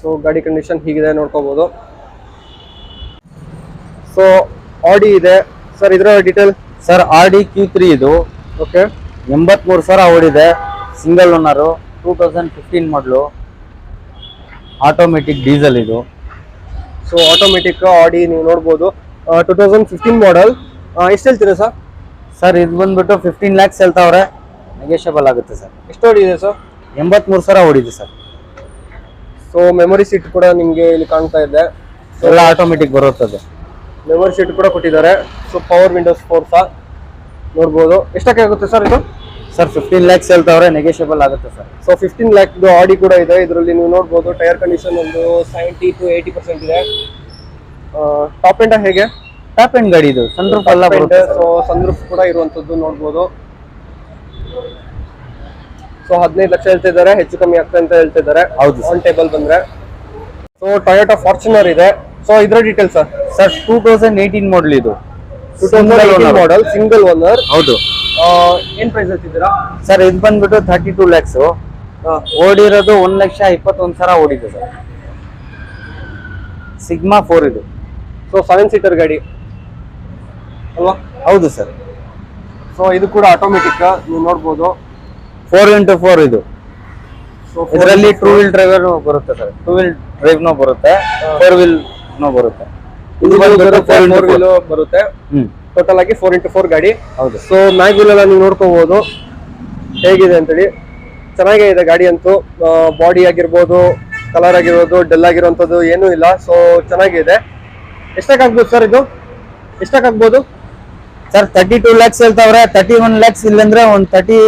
ಸೊ ಗಾಡಿ ಕಂಡೀಷನ್ ಹೀಗಿದೆ ನೋಡ್ಕೋಬಹುದು ಸೊ ಆಡಿ ಇದೆ. ಸರ್ ಇದರ detail sir Audi Q three ಇದು. ಓಕೆ ಎಂಬತ್ಮೂರು ಸಾವಿರ ಓಡಿದೆ single owner two thousand fifteen model automatic diesel ಇದು. ಸೊ ಆಟೋಮೆಟಿಕ್ ಆಡಿ ನೀವು ನೋಡ್ಬೋದು. ಟೂ ತೌಸಂಡ್ ಫಿಫ್ಟೀನ್ ಮಾಡಲ್ ಎಷ್ಟು ಹೇಳ್ತೀರಾ ಸರ್ ಸರ್ ಇದು ಬಂದ್ಬಿಟ್ಟು ಫಿಫ್ಟೀನ್ ಲ್ಯಾಕ್ಸ್ ಹೇಳ್ತಾವ್ರೆ. ನೆಗೆಷಬಲ್ ಆಗುತ್ತೆ ಸರ್ ಎಷ್ಟು ಓಡಿದೆ ಸರ್ ಎಂಬತ್ಮೂರು ಸಾವಿರ ಓಡಿದೆ ಸರ್ ಸೊ ಮೆಮೊರಿ ಸೀಟ್ ಕೂಡ ನಿಮಗೆ ಇಲ್ಲಿ ಕಾಣ್ತಾ ಇದೆ. ಎಲ್ಲ ಆಟೋಮೆಟಿಕ್ ಬರುತ್ತದೆ ಮೆಮೊರಿ ಸೀಟ್ ಕೂಡ ಕೊಟ್ಟಿದ್ದಾರೆ. ಸೊ ಪವರ್ ವಿಂಡೋಸ್ ಫೋರ್ ಸಹ ನೋಡ್ಬೋದು. ಎಷ್ಟಕ್ಕೆ ಆಗುತ್ತೆ ಸರ್ ಇದು? ಸರ್ ಫಿಫ್ಟೀನ್ ಲ್ಯಾಕ್ಸ್ ಹೇಳ್ತಾವ್ರೆ ನೆಗೋಷಿಯಬಲ್ ಆಗುತ್ತೆ sir. So fifteen lakh Audi ಕೂಡ ಇದೆ. ಇದರಲ್ಲಿ ನೀವು ನೋಡ್ಬೋದು ಟೈರ್ ಕಂಡೀಷನ್ ಒಂದು ಸೆವೆಂಟಿ ಟು ಏಯ್ಟಿ ಪರ್ಸೆಂಟ್ ಇದೆ. ಟಾಪ್ ಎಂಡ ಹೇಗೆ? ಟಾಪ್ ಎಂಡ್ ಗಾಡಿ ಇದು ಸನ್ ಅಲ್ಲ ಎಲ್ಲ ಬರುತ್ತೆ ಸೊ ಸನ್ರೂಫ್ ಕೂಡ ಇರುವಂತದ್ದು ನೋಡ್ಬೋದು. ಸೊ ಹದಿನೈದು ಲಕ್ಷ ಹೇಳ್ತಿದ್ದಾರೆ ಹೆಚ್ಚು ಕಮ್ಮಿ ಆಗ್ತದೆ ಅಂತ ಹೇಳ್ತಿದ್ದಾರೆ ಹೌದು. ಆನ್ ಟೇಬಲ್ ಬಂದ್ರೆ. ಸೊ ಟೊಯೋಟಾ ಫಾರ್ಚುನರ್ ಇದೆ. ಸೊ ಇದ್ರ detail sir? Sir two thousand eighteen model ಇದು. Two thousand model single owner ಹೌದು. ಏನ್ ಪ್ರೈಸ್ ಹೇಳ್ತಿದ್ದೀರಾ? ಸರ್ ಇದು ಬಂದ್ಬಿಟ್ಟು ಥರ್ಟಿ ಟೂ ಲ್ಯಾಕ್ಸ್ ಓಡಿರೋದು ಒಂದ್ ಲಕ್ಷ ಇಪ್ಪತ್ತೊಂದು ಸಾವಿರ ಓಡಿದೆ ಸರ್. ಸಿಗ್ಮಾ ಫೋರ್ ಇದು. ಸೊ ಸೆವೆನ್ ಸೀಟರ್ ಗಾಡಿ. ಅಲ್ವಾ? ಹೌದು ಸರ್. ಸೊ ಇದು ಕೂಡ ಆಟೋಮೆಟಿಕ್ ನೀವು ನೋಡ್ಬೋದು. ಫೋರ್ ಇಂಟು ಫೋರ್ ಇದು. ಇದರಲ್ಲಿ ಟೂ ವೀಲ್ ಡ್ರೈವರ್ ಬರುತ್ತೆ sir. Two wheel drive no ಬರುತ್ತೆ. ಫೋರ್ ವೀಲ್ ನೋ ಬರುತ್ತೆ. ಇದು ಬಂದ್ಬಿಟ್ಟು ಫೋರ್ ವೀಲ್ ಬರುತ್ತೆ. ಟೋಟಲ್ ಆಗಿ ಫೋರ್ ಇಂಟು ಫೋರ್ ಗಾಡಿ. ಹೌದು. ಸೊ ಮ್ಯಾಗ್ ವೀಲ್ ಎಲ್ಲ ನೀವು ನೋಡ್ಕೋಬಹುದು ಹೇಗಿದೆ ಅಂತೇಳಿ. ಚೆನ್ನಾಗೇ ಇದೆ ಗಾಡಿ ಅಂತೂ. ಬಾಡಿ ಆಗಿರ್ಬೋದು ಕಲರ್ ಆಗಿರ್ಬೋದು ಡೆಲ್ ಆಗಿರುವಂಥದ್ದು ಏನೂ ಇಲ್ಲ. ಸೊ ಚೆನ್ನಾಗಿದೆ ಎಷ್ಟಕ್ಕೆ ಆಗ್ಬೋದು ಸರ್ ಇದು? ಎಷ್ಟಕ್ಕೆ ಆಗ್ಬೋದು? ಸರ್ ತರ್ಟಿ ಟೂ ಲ್ಯಾಕ್ಸ್ ಹೇಳ್ತಾವ್ರೆ. ತರ್ಟಿ ಒನ್ ಲ್ಯಾಕ್ಸ್ ಇಲ್ಲಂದ್ರೆ ಒಂದು ತರ್ಟಿ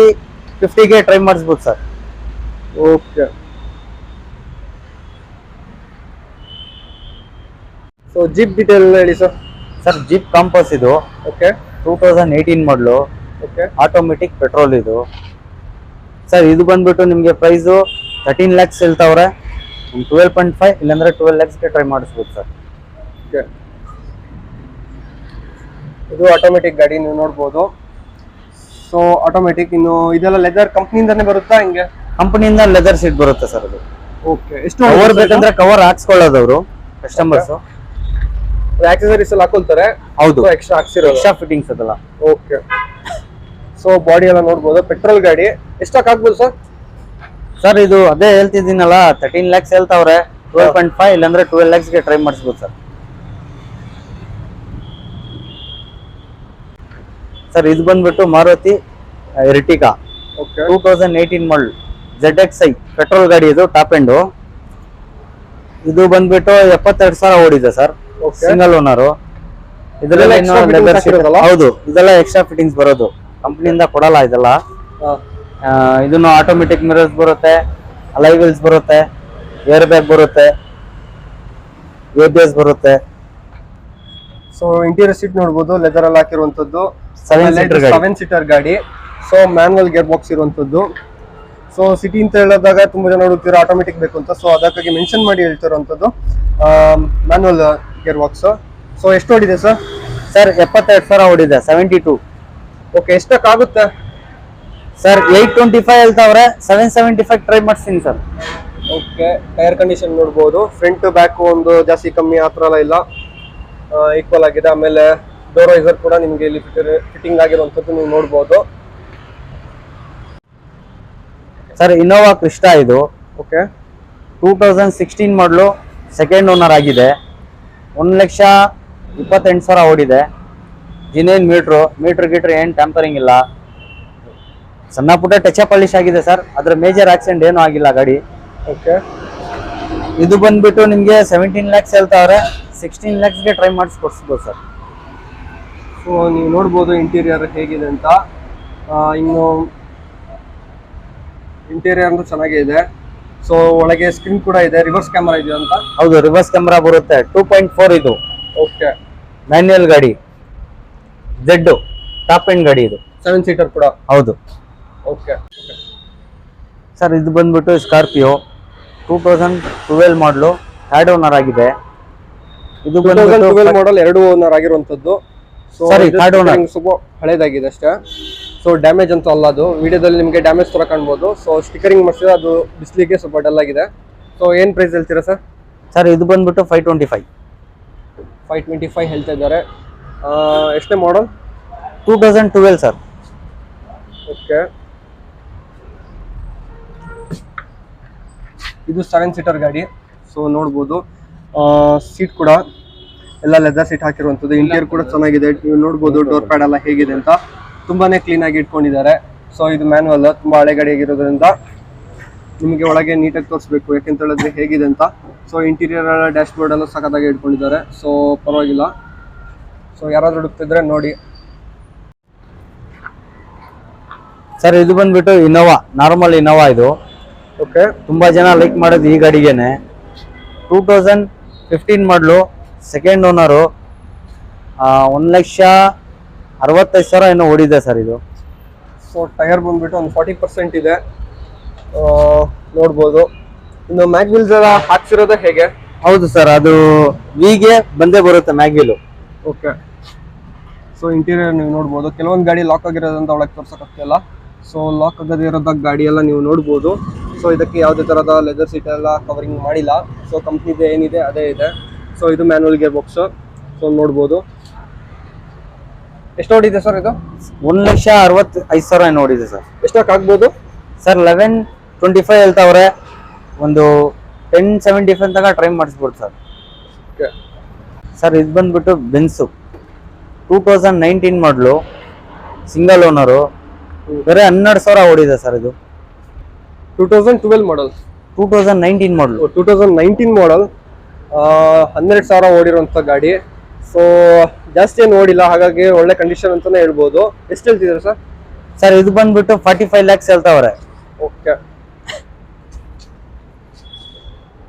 ಫಿಫ್ಟಿಗೆ ಟ್ರೈ ಮಾಡಿಸ್ಬೋದು sir okay so jeep detail ಹೇಳಿ ಸರ್ ಸರ್ ಜೀಪ್ ಕಾಂಪಸ್ ಇದು okay two thousand eighteen model okay automatic petrol ಇದು. ಸರ್ ಇದು ಬಂದ್ಬಿಟ್ಟು ನಿಮಗೆ ಪ್ರೈಸು ತರ್ಟೀನ್ ಲ್ಯಾಕ್ಸ್ ಹೇಳ್ತಾವ್ರೆ. ಟ್ವೆಲ್ ಪಾಯಿಂಟ್ ಫೈವ್ ಇಲ್ಲಾಂದ್ರೆ ಟ್ವೆಲ್ ಲ್ಯಾಕ್ಸ್ಗೆ ಟ್ರೈ ಮಾಡಿಸ್ಬೋದು ಸರ್ ಓಕೆ ಇದು ಆಟೋಮೆಟಿಕ್ ಗಾಡಿ ನೀವು ನೋಡ್ಬೋದು. ಸೊ ಆಟೋಮೆಟಿಕ್ ಇನ್ನು ಇದೆಲ್ಲ ಲೆದರ್ ಕಂಪ್ನಿಯಿಂದಾನೇ ಬರುತ್ತಾ ಹಿಂಗೆ? ಕಂಪನಿಯಿಂದ ಲೆದರ್ ಸೀಟ್ ಬರುತ್ತೆ ಸರ್ ಅದು. ಓಕೆ ಎಷ್ಟು ಕವರ್ ಬೇಕಂದ್ರೆ ಕವರ್ ಹಾಕ್ಸ್ಕೊಳ್ಳೋದು ಅವರು ಕಸ್ಟಮರ್ಸ್ ಆಕ್ಸೆಸರೀಸ್ ಎಲ್ಲ ಹಾಕೊಳ್ತಾರೆ. ಹೌದು. ಎಕ್ಸ್ಟ್ರಾ ಹಾಕ್ಸಿರೋದು. ಎಕ್ಸ್ಟ್ರಾ ಫಿಟ್ಟಿಂಗ್ಸ್ ಅದಲ್ಲ. ಓಕೆ ಸೊ ಬಾಡಿ ಎಲ್ಲ ನೋಡ್ಬೋದು. ಪೆಟ್ರೋಲ್ ಗಾಡಿ. ಎಷ್ಟಕ್ಕೆ ಆಗ್ಬೋದು ಸರ್ ಸರ್ ಇದು ಅದೇ ಹೇಳ್ತಿದ್ದೀನಲ್ಲ ತರ್ಟೀನ್ ಲ್ಯಾಕ್ಸ್ ಹೇಳ್ತಾವ್ರೆ. ಟ್ವೆಲ್ ಪಾಯಿಂಟ್ ಫೈವ್ ಇಲ್ಲಾಂದ್ರೆ ಟ್ವೆಲ್ ಲ್ಯಾಕ್ಸ್ಗೆ ಟ್ರೈ ಮಾಡಿಸ್ಬೋದು ಸರ್ ಸರ್ ಇದು ಬಂದ್ಬಿಟ್ಟು Maruti Ertiga okay two thousand eighteen model Z X I petrol ಗಾಡಿ ಇದು ಟಾಪ್ ಎಂಡು ಇದು ಬಂದ್ಬಿಟ್ಟು ಎಪ್ಪತ್ತೆರಡು ಸಾವಿರ ಓಡಿದೆ ಸರ್. ಸಿಂಗಲ್ ಓನರ್ ಹೌದು ಇದೆಲ್ಲ ಎಕ್ಸ್ಟ್ರಾ ಫಿಟ್ಟಿಂಗ್ಸ್ ಬರೋದು. ಕಂಪ್ನಿಯಿಂದ ಕೊಡಲ್ಲ ಇದೆಲ್ಲ. ಇದನ್ನು ಆಟೋಮೆಟಿಕ್ ಮಿರರ್ಸ್ ಬರುತ್ತೆ ಅಲೈ ವೀಲ್ಸ್ ಬರುತ್ತೆ ಏರ್ ಬ್ಯಾಗ್ ಬರುತ್ತೆ ಎ ಬಿ ಎಸ್ ಬರುತ್ತೆ. ಸೊ ಇಂಟೀರಿಯರ್ ಸೀಟ್ ನೋಡ್ಬೋದು ಲೆದರ್ ಅಲ್ಲಿ ಹಾಕಿರುವಂತದ್ದು ಸೆವೆನ್ ಸೀಟರ್ ಗಾಡಿ. ಸೊ ಮ್ಯಾನ್ಯಲ್ ಗೇರ್ ಬಾಕ್ಸ್ ಇರುವಂತದ್ದು ಸೊ ಸಿಟಿ ಅಂತ ಹೇಳಿದಾಗ ತುಂಬಾ ಜನ ಹುಡುಕ್ತಿರೋ ಆಟೋಮೆಟಿಕ್ ಬೇಕು ಅಂತ. ಸೊ ಅದಕ್ಕಾಗಿ ಮೆನ್ಷನ್ ಮಾಡಿ ಹೇಳ್ತಿರುವಂತದ್ದು ಮ್ಯಾನ್ಯಲ್ ಗೇರ್ ಬಾಕ್ಸ್ ಸೊ ಎಷ್ಟು ಓಡಿದೆ ಸರ್ ಸರ್ ಎಪ್ಪತ್ತೆರಡು ಸಾವಿರ ಓಡಿದೆ ಸೆವೆಂಟಿ ಟು ಓಕೆ ಎಷ್ಟಕ್ಕಾಗುತ್ತೆ? ಸರ್ ಏಯ್ಟ್ ಟ್ವೆಂಟಿ ಫೈವ್ ಹೇಳ್ತಾವ್ರೆ ಸೆವೆನ್ ಸೆವೆಂಟಿ ಫೈವ್ ಟ್ರೈ ಮಾಡಿಸ್ತೀನಿ ಸರ್ ಓಕೆ ಟೈರ್ ಕಂಡೀಷನ್ ನೋಡ್ಬೋದು. ಫ್ರಂಟ್ ಬ್ಯಾಕ್ ಒಂದು ಜಾಸ್ತಿ ಕಮ್ಮಿ ಆ ಥರ ಎಲ್ಲ ಇಲ್ಲ. ಈಕ್ವಲ್ ಆಗಿದೆ. ಆಮೇಲೆ ಡೋರ್ ವೈಸರ್ ಕೂಡ ನಿಮಗೆ ಇಲ್ಲಿ ಫಿಟ್ಟಿಂಗ್ ಆಗಿರುವಂಥದ್ದು ನೀವು ನೋಡ್ಬೋದು. ಸರ್ ಇನೋವಾ ಕ್ರಿಸ್ಟಾ ಇದು. Okay two thousand sixteen model second owner ಆಗಿದೆ. ಒಂದು ಲಕ್ಷ ಇಪ್ಪತ್ತೆಂಟು ಸಾವಿರ ಓಡಿದೆ. ಜಿನೇನ್ ಮೀಟ್ರು ಮೀಟ್ರ್ ಗೀಟ್ರ್ ಏನು ಟ್ಯಾಂಪರಿಂಗ್ ಇಲ್ಲ. ಸಣ್ಣ ಪುಟ್ಟ ಟಚ್ ಪಾಲಿಶ್ ಆಗಿದೆ ಸರ್ ಅದ್ರ ಮೇಜರ್ ಆಕ್ಸಿಡೆಂಟ್ ಏನೂ ಆಗಿಲ್ಲ ಗಾಡಿ. ಓಕೆ ಇದು ಬಂದ್ಬಿಟ್ಟು ನಿಮಗೆ ಸೆವೆಂಟೀನ್ ಲ್ಯಾಕ್ಸ್ ಹೇಳ್ತಾವ್ರೆ. ಸಿಕ್ಸ್ಟೀನ್ ಲ್ಯಾಕ್ಸ್ಗೆ ಟ್ರೈ ಮಾಡಿಸ್ಕೊಡ್ಸ್ಬೋದು ಸರ್ ಸೊ ನೀವು ನೋಡ್ಬೋದು ಇಂಟೀರಿಯರ್ ಹೇಗಿದೆ ಅಂತ. ಇನ್ನು ಇಂಟೀರಿಯರ್ ಅಂತೂ ಚೆನ್ನಾಗೇ ಇದೆ. ಸೊ ಒಳಗೆ ಸ್ಕ್ರೀನ್ ಕೂಡ ಇದೆ. ರಿವರ್ಸ್ ಕ್ಯಾಮರಾ ಇದೆ ಅಂತ? ಹೌದು ರಿವರ್ಸ್ ಕ್ಯಾಮರಾ ಬರುತ್ತೆ. ಟೂ ಪಾಯಿಂಟ್ ಫೋರ್ ಇದು. ಓಕೆ ಮ್ಯಾನ್ಯಲ್ ಗಾಡಿ. ಜೆಡ್ ಟಾಪ್ ಎಂಡ್ ಗಾಡಿ ಇದು. ಸೆವೆನ್ ಸೀಟರ್ ಕೂಡ? ಹೌದು. ಓಕೆ ಸರ್ ಇದು ಬಂದ್ಬಿಟ್ಟು Scorpio two thousand twelve model third owner ಆಗಿದೆ. ಇದು ಬಂದ್ಬಿಟ್ಟು ಮಾಡಲ್ ಎರಡು ಓನರ್ ಆಗಿರುವಂಥದ್ದು. So Sorry, third owner. ಸ್ವಲ್ಪ ಹಳೇದಾಗಿದೆ ಅಷ್ಟೇ. ಸೊ ಡ್ಯಾಮೇಜ್ ಅಂತ ಅಲ್ಲ ಅದು. ವಿಡಿಯೋದಲ್ಲಿ ನಿಮಗೆ ಡ್ಯಾಮೇಜ್ ತರ ಕಾಣ್ಬೋದು. ಸೊ ಸ್ಟಿಕರಿಂಗ್ ಮಾಡಿಸಿದ್ರೆ ಅದು ಬಿಸ್ಲಿಗೆ ಸ್ವಲ್ಪ ಡಲ್ ಆಗಿದೆ. ಸೊ ಏನ್ ಪ್ರೈಸ್ ಹೇಳ್ತೀರಾ ಸರ್ ಸರ್ ಇದು ಬಂದ್ಬಿಟ್ಟು five twenty five five twenty five ಹೇಳ್ತಾ ಇದ್ದಾರೆ. ಎಷ್ಟೇ model two thousand twelve sir okay ಇದು ಸೆವೆನ್ ಸೀಟರ್ ಗಾಡಿ. ಸೊ ನೋಡ್ಬೋದು. ಸೀಟ್ ಕೂಡ ಎಲ್ಲ ಲೆದರ್ ಸೀಟ್ ಹಾಕಿರುವಂತದ್ದು ಇಂಟೀರಿಯರ್ ಕೂಡ ಚೆನ್ನಾಗಿದೆ. ನೀವು ನೋಡಬಹುದು ಡೋರ್ ಪ್ಯಾಡ್ ಎಲ್ಲ ಹೇಗಿದೆ ಅಂತ. ತುಂಬಾನೇ ಕ್ಲೀನ್ ಆಗಿ ಇಟ್ಕೊಂಡಿದ್ದಾರೆ. ಸೊ ಇದು ಮ್ಯಾನುವಲ್ ತುಂಬಾ ಹಳೆ ಗಾಡಿ ಆಗಿರೋದ್ರಿಂದ ನಿಮಗೆ ಒಳಗೆ ನೀಟಾಗಿ ತೋರಿಸ್ಬೇಕು. ಯಾಕೆಂತ ಹೇಳಿದ್ರೆ ಹೇಗಿದೆ ಅಂತ. ಸೊ ಇಂಟೀರಿಯರ್ ಡ್ಯಾಶ್ ಬೋರ್ಡ್ ಎಲ್ಲ ಸಖತ್ತಾಗಿ ಇಟ್ಕೊಂಡಿದ್ದಾರೆ. ಸೊ ಪರವಾಗಿಲ್ಲ. ಸೊ ಯಾರಾದ್ರೂ ಹುಡುಕ್ತಿದ್ರೆ ನೋಡಿ. ಸರ್ ಇದು ಬಂದ್ಬಿಟ್ಟು ಇನೋವಾ ನಾರ್ಮಲ್ ಇನೋವಾ ಇದು. ಓಕೆ ತುಂಬಾ ಜನ ಲೈಕ್ ಮಾಡೋದು ಈ ಗಾಡಿಗೆನೆ. Two thousand fifteen model second owner ಒಂದು ಲಕ್ಷ ಅರವತ್ತೈದು ಸಾವಿರ ಏನೋ ಓಡಿದೆ ಸರ್ ಇದು. ಸೊ ಟೈರ್ ಬಂದ್ಬಿಟ್ಟು ಒಂದು ಫಾರ್ಟಿ ಪರ್ಸೆಂಟ್ ಇದೆ. ನೋಡ್ಬೋದು. ಇನ್ನು ಮ್ಯಾಗ್ವಿಲ್ಸ್ ಎಲ್ಲ ಹಾಕ್ಸಿರೋದೇ ಹೇಗೆ? ಹೌದು ಸರ್ ಅದು ವಿಗೆ ಬಂದೇ ಬರುತ್ತೆ ಮ್ಯಾಗ್ವಿಲು ಓಕೆ ಸೊ ಇಂಟೀರಿಯರ್ ನೀವು ನೋಡ್ಬೋದು. ಕೆಲವೊಂದು ಗಾಡಿ ಲಾಕ್ ಆಗಿರೋದಂತ ಒಳಗೆ ತೋರ್ಸೋಕ್ಕಾಗ್ತಿಲ್ಲ ಸೊ ಲಾಕ್ ಆಗದೇ ಇರೋದ ಗಾಡಿ ಎಲ್ಲ ನೀವು ನೋಡ್ಬೋದು. ಸೊ ಇದಕ್ಕೆ ಯಾವುದೇ ಥರದ ಲೆದರ್ ಸೀಟ್ ಎಲ್ಲ ಕವರಿಂಗ್ ಮಾಡಿಲ್ಲ. ಸೊ ಕಂಪ್ನಿದು ಏನಿದೆ ಅದೇ ಇದೆ. ಸೊ ಇದು ಮ್ಯಾನುವಲ್ ಗೇರ್ ಬಾಕ್ಸ್ ಸೊ ನೋಡ್ಬೋದು. ಎಷ್ಟು ನೋಡಿದೆ ಸರ್ ಇದು? ಒಂದು ಲಕ್ಷ ಅರವತ್ತೈದು ಸಾವಿರ ನೋಡಿದೆ ಸರ್ ಎಷ್ಟಕ್ಕೆ ಆಗ್ಬೋದು? ಸರ್ ಲೆವೆನ್ ಟ್ವೆಂಟಿ ಫೈವ್ ಹೇಳ್ತಾವ್ರೆ ಒಂದು ಟೆನ್ ಸೆವೆಂಟಿ ಫೈವ್ ತನಕ ಟ್ರೈ ಮಾಡಿಸ್ಬೋದು ಸರ್ ಓಕೆ ಸರ್ ಇದು ಬಂದ್ಬಿಟ್ಟು Benz two thousand nineteen model single owner ಬೇರೆ ಹನ್ನೆರಡು ಸಾವಿರ ಓಡಿದೆ ಸರ್ ಇದು. Two thousand twelve model two thousand nineteen model two thousand nineteen model ಹನ್ನೆರಡು ಸಾವಿರ ಓಡಿರುವಂಥ ಗಾಡಿ. ಸೊ ಜಾಸ್ತಿ ಏನು ಓಡಿಲ್ಲ ಹಾಗಾಗಿ ಒಳ್ಳೆ ಕಂಡೀಷನ್ ಅಂತಾನೆ ಹೇಳ್ಬೋದು. ಎಷ್ಟು ಹೇಳ್ತಿದ್ರು ಸರ್? ಸರ್ ಇದು ಬಂದ್ಬಿಟ್ಟು ಫಾರ್ಟಿ ಫೈವ್ ಲ್ಯಾಕ್ಸ್ ಹೇಳ್ತಾವ್ರೆ. ಓಕೆ.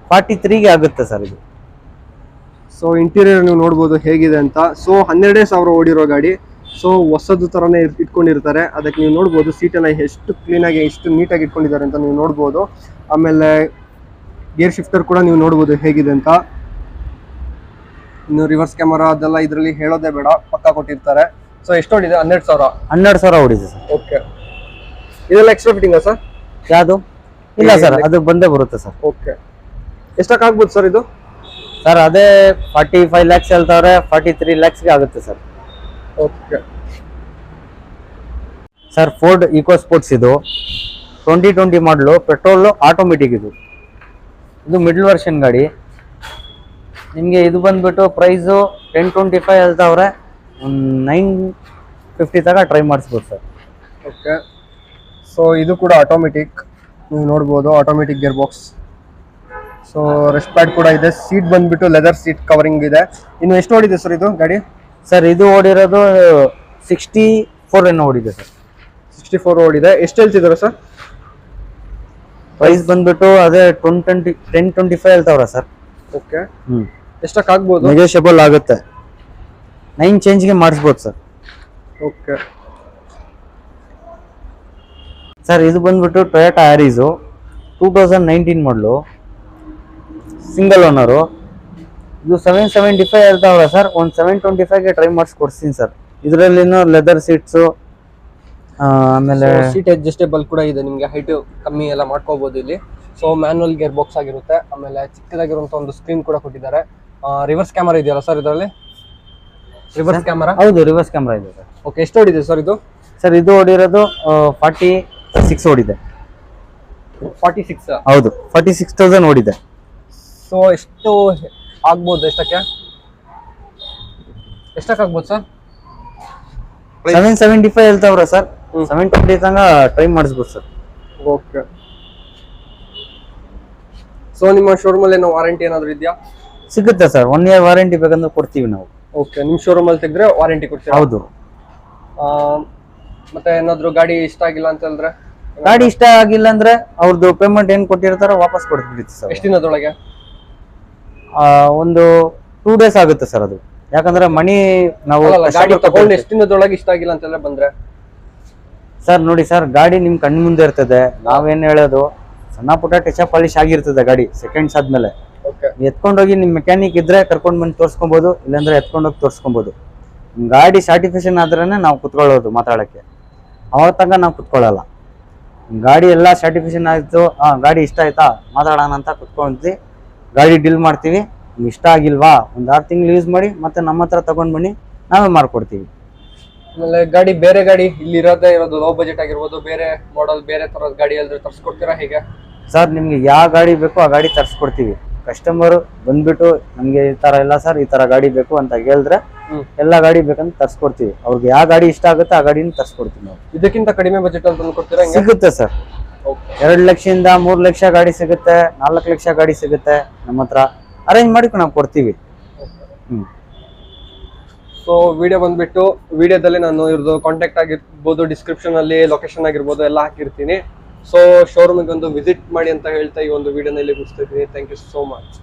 ಫಾರ್ಟಿ ತ್ರೀಗೆ ಆಗುತ್ತೆ ಸರ್ ಇದು. ಸೊ ಇಂಟೀರಿಯರ್ ನೀವು ನೋಡ್ಬೋದು ಹೇಗಿದೆ ಅಂತ. ಸೊ ಹನ್ನೆರಡೇ ಸಾವಿರ ಓಡಿರೋ ಗಾಡಿ. ಸೊ ಹೊಸದು ಥರನೇ ಇಟ್- ಇಟ್ಕೊಂಡಿರ್ತಾರೆ. ಅದಕ್ಕೆ ನೀವು ನೋಡ್ಬೋದು ಸೀಟೆಲ್ಲ ಎಷ್ಟು ಕ್ಲೀನಾಗಿ ಎಷ್ಟು ನೀಟಾಗಿ ಇಟ್ಕೊಂಡಿದ್ದಾರೆ ಅಂತ ನೀವು ನೋಡ್ಬೋದು. ಆಮೇಲೆ ಗೇರ್ ಶಿಫ್ಟರ್ ಕೂಡ ನೀವು ನೋಡ್ಬೋದು ಹೇಗಿದೆ ಅಂತ. ಇನ್ನು ರಿವರ್ಸ್ ಕ್ಯಾಮರಾ ಅದೆಲ್ಲ ಇದರಲ್ಲಿ ಹೇಳೋದೇ ಬೇಡ ಪಕ್ಕ ಕೊಟ್ಟಿರ್ತಾರೆ. ಸೊ ಎಷ್ಟು ಓಡಿದೆ ಹನ್ನೆರಡು ಸಾವಿರ? ಹನ್ನೆರಡು ಸಾವಿರ ಓಡಿದೆ ಸರ್. ಓಕೆ ಇದೆಲ್ಲ ಎಕ್ಸ್ಟ್ರಾ ಫಿಟ್ಟಿಂಗಾ ಸರ್? ಯಾವುದು? ಇಲ್ಲ ಸರ್ ಅದು ಬಂದೇ ಬರುತ್ತೆ ಸರ್. ಓಕೆ ಎಷ್ಟಕ್ಕೆ ಆಗ್ಬೋದು ಸರ್ ಇದು? ಸರ್ ಅದೇ ಫಾರ್ಟಿ ಫೈವ್ ಲ್ಯಾಕ್ಸ್ ಹೇಳ್ತಾವ್ರೆ ಫಾರ್ಟಿ ತ್ರೀ ಲ್ಯಾಕ್ಸ್ಗೆ ಆಗುತ್ತೆ sir. Okay sir Ford Eco Sports ಇದು. Twenty twenty model petrol automatic ಇದು. ಇದು ಮಿಡ್ಲ್ ವರ್ಷನ್ ಗಾಡಿ. ನಿಮಗೆ ಇದು ಬಂದ್ಬಿಟ್ಟು ಪ್ರೈಸು ಟೆನ್ ಟ್ವೆಂಟಿ ಫೈವ್ ಹೇಳ್ತಾವ್ರೆ ಒಂದು ನೈನ್ ಫಿಫ್ಟಿ ತನಕ ಟ್ರೈ ಮಾಡಿಸ್ಬೋದು ಸರ್ ಓಕೆ ಸೊ ಇದು ಕೂಡ ಆಟೋಮೆಟಿಕ್ ನೀವು ನೋಡ್ಬೋದು automatic gear box so rest pad ಕೂಡ ಇದೆ. ಸೀಟ್ ಬಂದ್ಬಿಟ್ಟು ಲೆದರ್ ಸೀಟ್ ಕವರಿಂಗ್ ಇದೆ. ಇನ್ನು ಎಷ್ಟು ಓಡಿದೆ ಸರ್ ಇದು ಗಾಡಿ? ಸರ್ ಇದು ಓಡಿರೋದು ಸಿಕ್ಸ್ಟಿ ಫೋರ್ ಏನೋ ಓಡಿದೆ ಸರ್ ಸಿಕ್ಸ್ಟಿ ಫೋರ್ ಓಡಿದೆ. ಎಷ್ಟು ಹೇಳ್ತಿದ್ದಾರೆ ಸರ್ ಪ್ರೈಸ್ ಬಂದ್ಬಿಟ್ಟು ಅದೇ ಟ್ವೆನ್ ಟ್ವೆಂಟಿ ಟೆನ್ ಟ್ವೆಂಟಿ ಫೈವ್ ಹೇಳ್ತಾವ್ರ ಸರ್ ಓಕೆ ಹ್ಞೂ ಎಷ್ಟಕ್ಕೆ ಆಗ್ಬೋದು ನೆಗೋಷಿಯಬಲ್ ಆಗುತ್ತೆ ನೈನ್ ಚೇಂಜ್ಗೆ ಮಾಡಿಸ್ಬೋದು ಸರ್ ಓಕೆ. ಸರ್ ಇದು ಬಂದ್ಬಿಟ್ಟು Toyota ಆರೀಸು two thousand nineteen model single owner ಇದು ಸೆವೆನ್ ಸೆವೆಂಟಿ ಫೈವ್ ಇರ್ತಾವಲ್ಲ ಸರ್ ಒಂದು ಸೆವೆನ್ ಟ್ವೆಂಟಿ ಫೈವ್ಗೆ ಟ್ರೈ ಮಾಡಿಸ್ಕೊಡ್ತೀನಿ ಸರ್ ಇದರಲ್ಲಿನೂ ಲೆದರ್ ಸೀಟ್ಸು ಆಮೇಲೆ ಸೀಟ್ ಅಡ್ಜಸ್ಟೇಬಲ್ ಕೂಡ ಇದೆ ನಿಮಗೆ. ಹೈಟ್ ಕಮ್ಮಿ ಎಲ್ಲ ಮಾಡ್ಕೋಬಹುದು ಇಲ್ಲಿ. ಸೊ ಮ್ಯಾನ್ಯಲ್ ಗೇರ್ ಬಾಕ್ಸ್ ಆಗಿರುತ್ತೆ. ಆಮೇಲೆ ಚಿಕ್ಕದಾಗಿರುವಂಥ ಒಂದು ಸ್ಕ್ರೀನ್ ಕೂಡ ಕೊಟ್ಟಿದ್ದಾರೆ. ರಿವರ್ಸ್ ಕ್ಯಾಮರಾ ಇದೆಯಲ್ಲ ಸರ್ ಇದರಲ್ಲಿ? ರಿವರ್ಸ್ ಕ್ಯಾಮರಾ ಹೌದು ರಿವರ್ಸ್ ಕ್ಯಾಮರಾ ಇದೆ ಸರ್ ಓಕೆ ಎಷ್ಟು ಓಡಿದೆ ಸರ್ ಇದು? ಸರ್ ಇದು ಓಡಿರೋದು ಫಾರ್ಟಿ ಸಿಕ್ಸ್ ಓಡಿದೆ. ಫಾರ್ಟಿ ಸಿಕ್ಸ್ ಹೌದು ಫಾರ್ಟಿ ಸಿಕ್ಸ್ ತೌಸಂಡ್ ಓಡಿದೆ. ಸೊ ಎಷ್ಟು ಆಗ್ಬೋದು ಎಷ್ಟಕ್ಕೆ? ಎಷ್ಟಕ್ಕೆ ಆಗ್ಬೋದು ಸರ್ ಸೆವೆನ್ ಸೆವೆಂಟಿ ಫೈವ್ ಹೇಳ್ತಾವ್ರ ಸರ್. ಸೆವೆನ್ ಟ್ವೆಂಟಿ ತನಕ ಟ್ರೈ ಮಾಡಿಸ್ಬೋದು ಸರ್ ಓಕೆ ಸೊ ನಿಮ್ಮ ಶೋರೂಮಲ್ಲಿ ಏನೋ ವಾರಂಟಿ ಏನಾದರೂ ಇದೆಯಾ? ಸಿಗುತ್ತೆ ಸರ್. ಒನ್ ಇಯರ್ ವಾರಂಟಿ ಬೇಕಂದ್ರೆ ಕೊಡ್ತೀವಿ ನಾವು. ಓಕೆ ನಿಮ್ಮ ಶೋರೂಮಲ್ಲಿ ತೆಗೆದ್ರೆ ವಾರಂಟಿ ಕೊಡ್ತೀರಾ? ಹೌದು. ಆ, ಮತ್ತೆ ಏನಾದ್ರು ಗಾಡಿ ಇಷ್ಟ ಆಗಿಲ್ಲ ಅಂತ ಹೇಳಿದ್ರೆ? ಗಾಡಿ ಇಷ್ಟ ಆಗಿಲ್ಲ ಅಂದ್ರೆ ಅವ್ರದ್ದು ಪೇಮೆಂಟ್ ಏನ್ ಕೊಟ್ಟಿರ್ತಾರೋ ವಾಪಸ್ ಕೊಡ್ತೀವಿ ಸರ್. ಎಷ್ಟು ದಿನದೊಳಗೆ? ಆ, ಒಂದು ಟೂ ಡೇಸ್ ಆಗುತ್ತೆ ಸರ್ ಅದು. ಯಾಕಂದ್ರೆ ಮನಿ ನಾವು ಅಲ್ಲಲ್ಲ, ಗಾಡಿ ತಗೊಂಡು ಎಷ್ಟು ದಿನದೊಳಗೆ ಇಷ್ಟ ಆಗಿಲ್ಲ ಅಂತೆಲ್ಲ ಬಂದ್ರೆ? ಸರ್ ನೋಡಿ ಸರ್ ಗಾಡಿ ನಿಮ್ ಕಣ್ಣ ಮುಂದೆ ಇರ್ತದೆ. ನಾವೇನ್ ಹೇಳೋದು? ಸಣ್ಣ ಪುಟ್ಟ ಟಚ್ ಪಾಲಿಶ್ ಆಗಿರ್ತದೆ ಗಾಡಿ ಸೆಕೆಂಡ್ಸ್ ಆದ್ಮೇಲೆ. ಎತ್ಕೊಂಡೋಗಿ ನಿಮ್ ಮೆಕ್ಯಾನಿಕ್ ಇದ್ರೆ ಕರ್ಕೊಂಡ್ ಬಂದು ತೋರ್ಸ್ಕೊಬೋದು ಇಲ್ಲಾಂದ್ರೆ ಎತ್ಕೊಂಡೋಗಿ ಹೋಗಿ ನಿಮ್ ಗಾಡಿ ಸರ್ಟಿಫಿಕೇಶನ್ ಆದ್ರೇನೆ ನಾವು ಕುತ್ಕೊಳ್ಳೋದು ಮಾತಾಡಕ್ಕೆ. ಅವಾಗ ತನಕ ನಾವು ಕುತ್ಕೊಳ್ಳಲ್ಲ. ಗಾಡಿ ಎಲ್ಲ ಸರ್ಟಿಫಿಕೇಶನ್ ಆಯ್ತು ಗಾಡಿ ಇಷ್ಟ ಆಯ್ತಾ ಮಾತಾಡೋಣ ಅಂತ ಕುತ್ಕೊಂಡ್ವಿ. ಗಾಡಿ ಡೀಲ್ ಮಾಡ್ತೀವಿ. ನಿಮ್ಗೆ ಇಷ್ಟ ಆಗಿಲ್ವಾ ಒಂದು ಆರು ತಿಂಗಳು ಯೂಸ್ ಮಾಡಿ ಮತ್ತೆ ನಮ್ಮ ಹತ್ರ ತಗೊಂಡ್ ಬನ್ನಿ ನಾವೇ ಮಾಡ್ಕೊಡ್ತೀವಿ ಆಮೇಲೆ ಗಾಡಿ ಬೇರೆ ಗಾಡಿ ಇಲ್ಲಿ ಇರೋದೇ ಇರೋದು ಲೋ ಬಜೆಟ್ ಆಗಿರ್ಬೋದು ಬೇರೆ ಮಾಡಲ್ ಬೇರೆ ತರದ ಗಾಡಿ ಎಲ್ಲರೂ ತರ್ಸ್ಕೊಡ್ತೀರಾ ಹೇಗೆ? ಸರ್ ನಿಮ್ಗೆ ಯಾವ ಗಾಡಿ ಬೇಕೋ ಆ ಗಾಡಿ ತರಿಸ್ಕೊಡ್ತೀವಿ. ಕಸ್ಟಮರ್ ಬಂದ್ಬಿಟ್ಟು ನಮ್ಗೆ ಈ ತರ ಇಲ್ಲ ಸರ್ ಈ ತರ ಗಾಡಿ ಬೇಕು ಅಂತ ಹೇಳಿದ್ರೆ ಎಲ್ಲಾ ಗಾಡಿ ಬೇಕಂತ ತರ್ಸ್ಕೊಡ್ತೀವಿ. ಅವ್ರಿಗೆ ಯಾವ ಗಾಡಿ ಇಷ್ಟ ಆಗುತ್ತೆ ಆ ಗಾಡಿನ ತರ್ಸ್ಕೊಡ್ತೀವಿ ನಾವು. ಇದಕ್ಕಿಂತ ಕಡಿಮೆ ಬಜೆಟ್ ತಂದು ಕೊಡ್ತೀರಾ ಹೆಂಗೆ? ಸಿಗುತ್ತೆ ಸರ್ ಎರಡ್ ಎರಡು ಲಕ್ಷದಿಂದ ಮೂರು ಲಕ್ಷ ಗಾಡಿ ಸಿಗುತ್ತೆ ನಾಲ್ಕು ಲಕ್ಷ ಗಾಡಿ ಸಿಗುತ್ತೆ ನಮ್ಮ ಹತ್ರ. ಅರೇಂಜ್ ಮಾಡಿ ನಾವು ಕೊಡ್ತೀವಿ. ಹ್ಮ್. ಸೊ ವಿಡಿಯೋ ಬಂದ್ಬಿಟ್ಟು ವಿಡಿಯೋದಲ್ಲಿ ನಾನು ಇವ್ರದ್ದು ಕಾಂಟ್ಯಾಕ್ಟ್ ಆಗಿರ್ಬೋದು ಡಿಸ್ಕ್ರಿಪ್ಷನ್ ಅಲ್ಲಿ ಲೊಕೇಶನ್ ಆಗಿರ್ಬೋದು ಎಲ್ಲ ಹಾಕಿರ್ತೀನಿ. ಸೊ ಶೋರೂಮಿಗೆ ಒಂದು ವಿಸಿಟ್ ಮಾಡಿ ಅಂತ ಹೇಳ್ತಾ ಈ ಒಂದು ವಿಡಿಯೋನಲ್ಲಿ ಮುಗಿಸ್ತಿದ್ದೀನಿ ಥ್ಯಾಂಕ್ ಯು ಸೋ ಮಚ್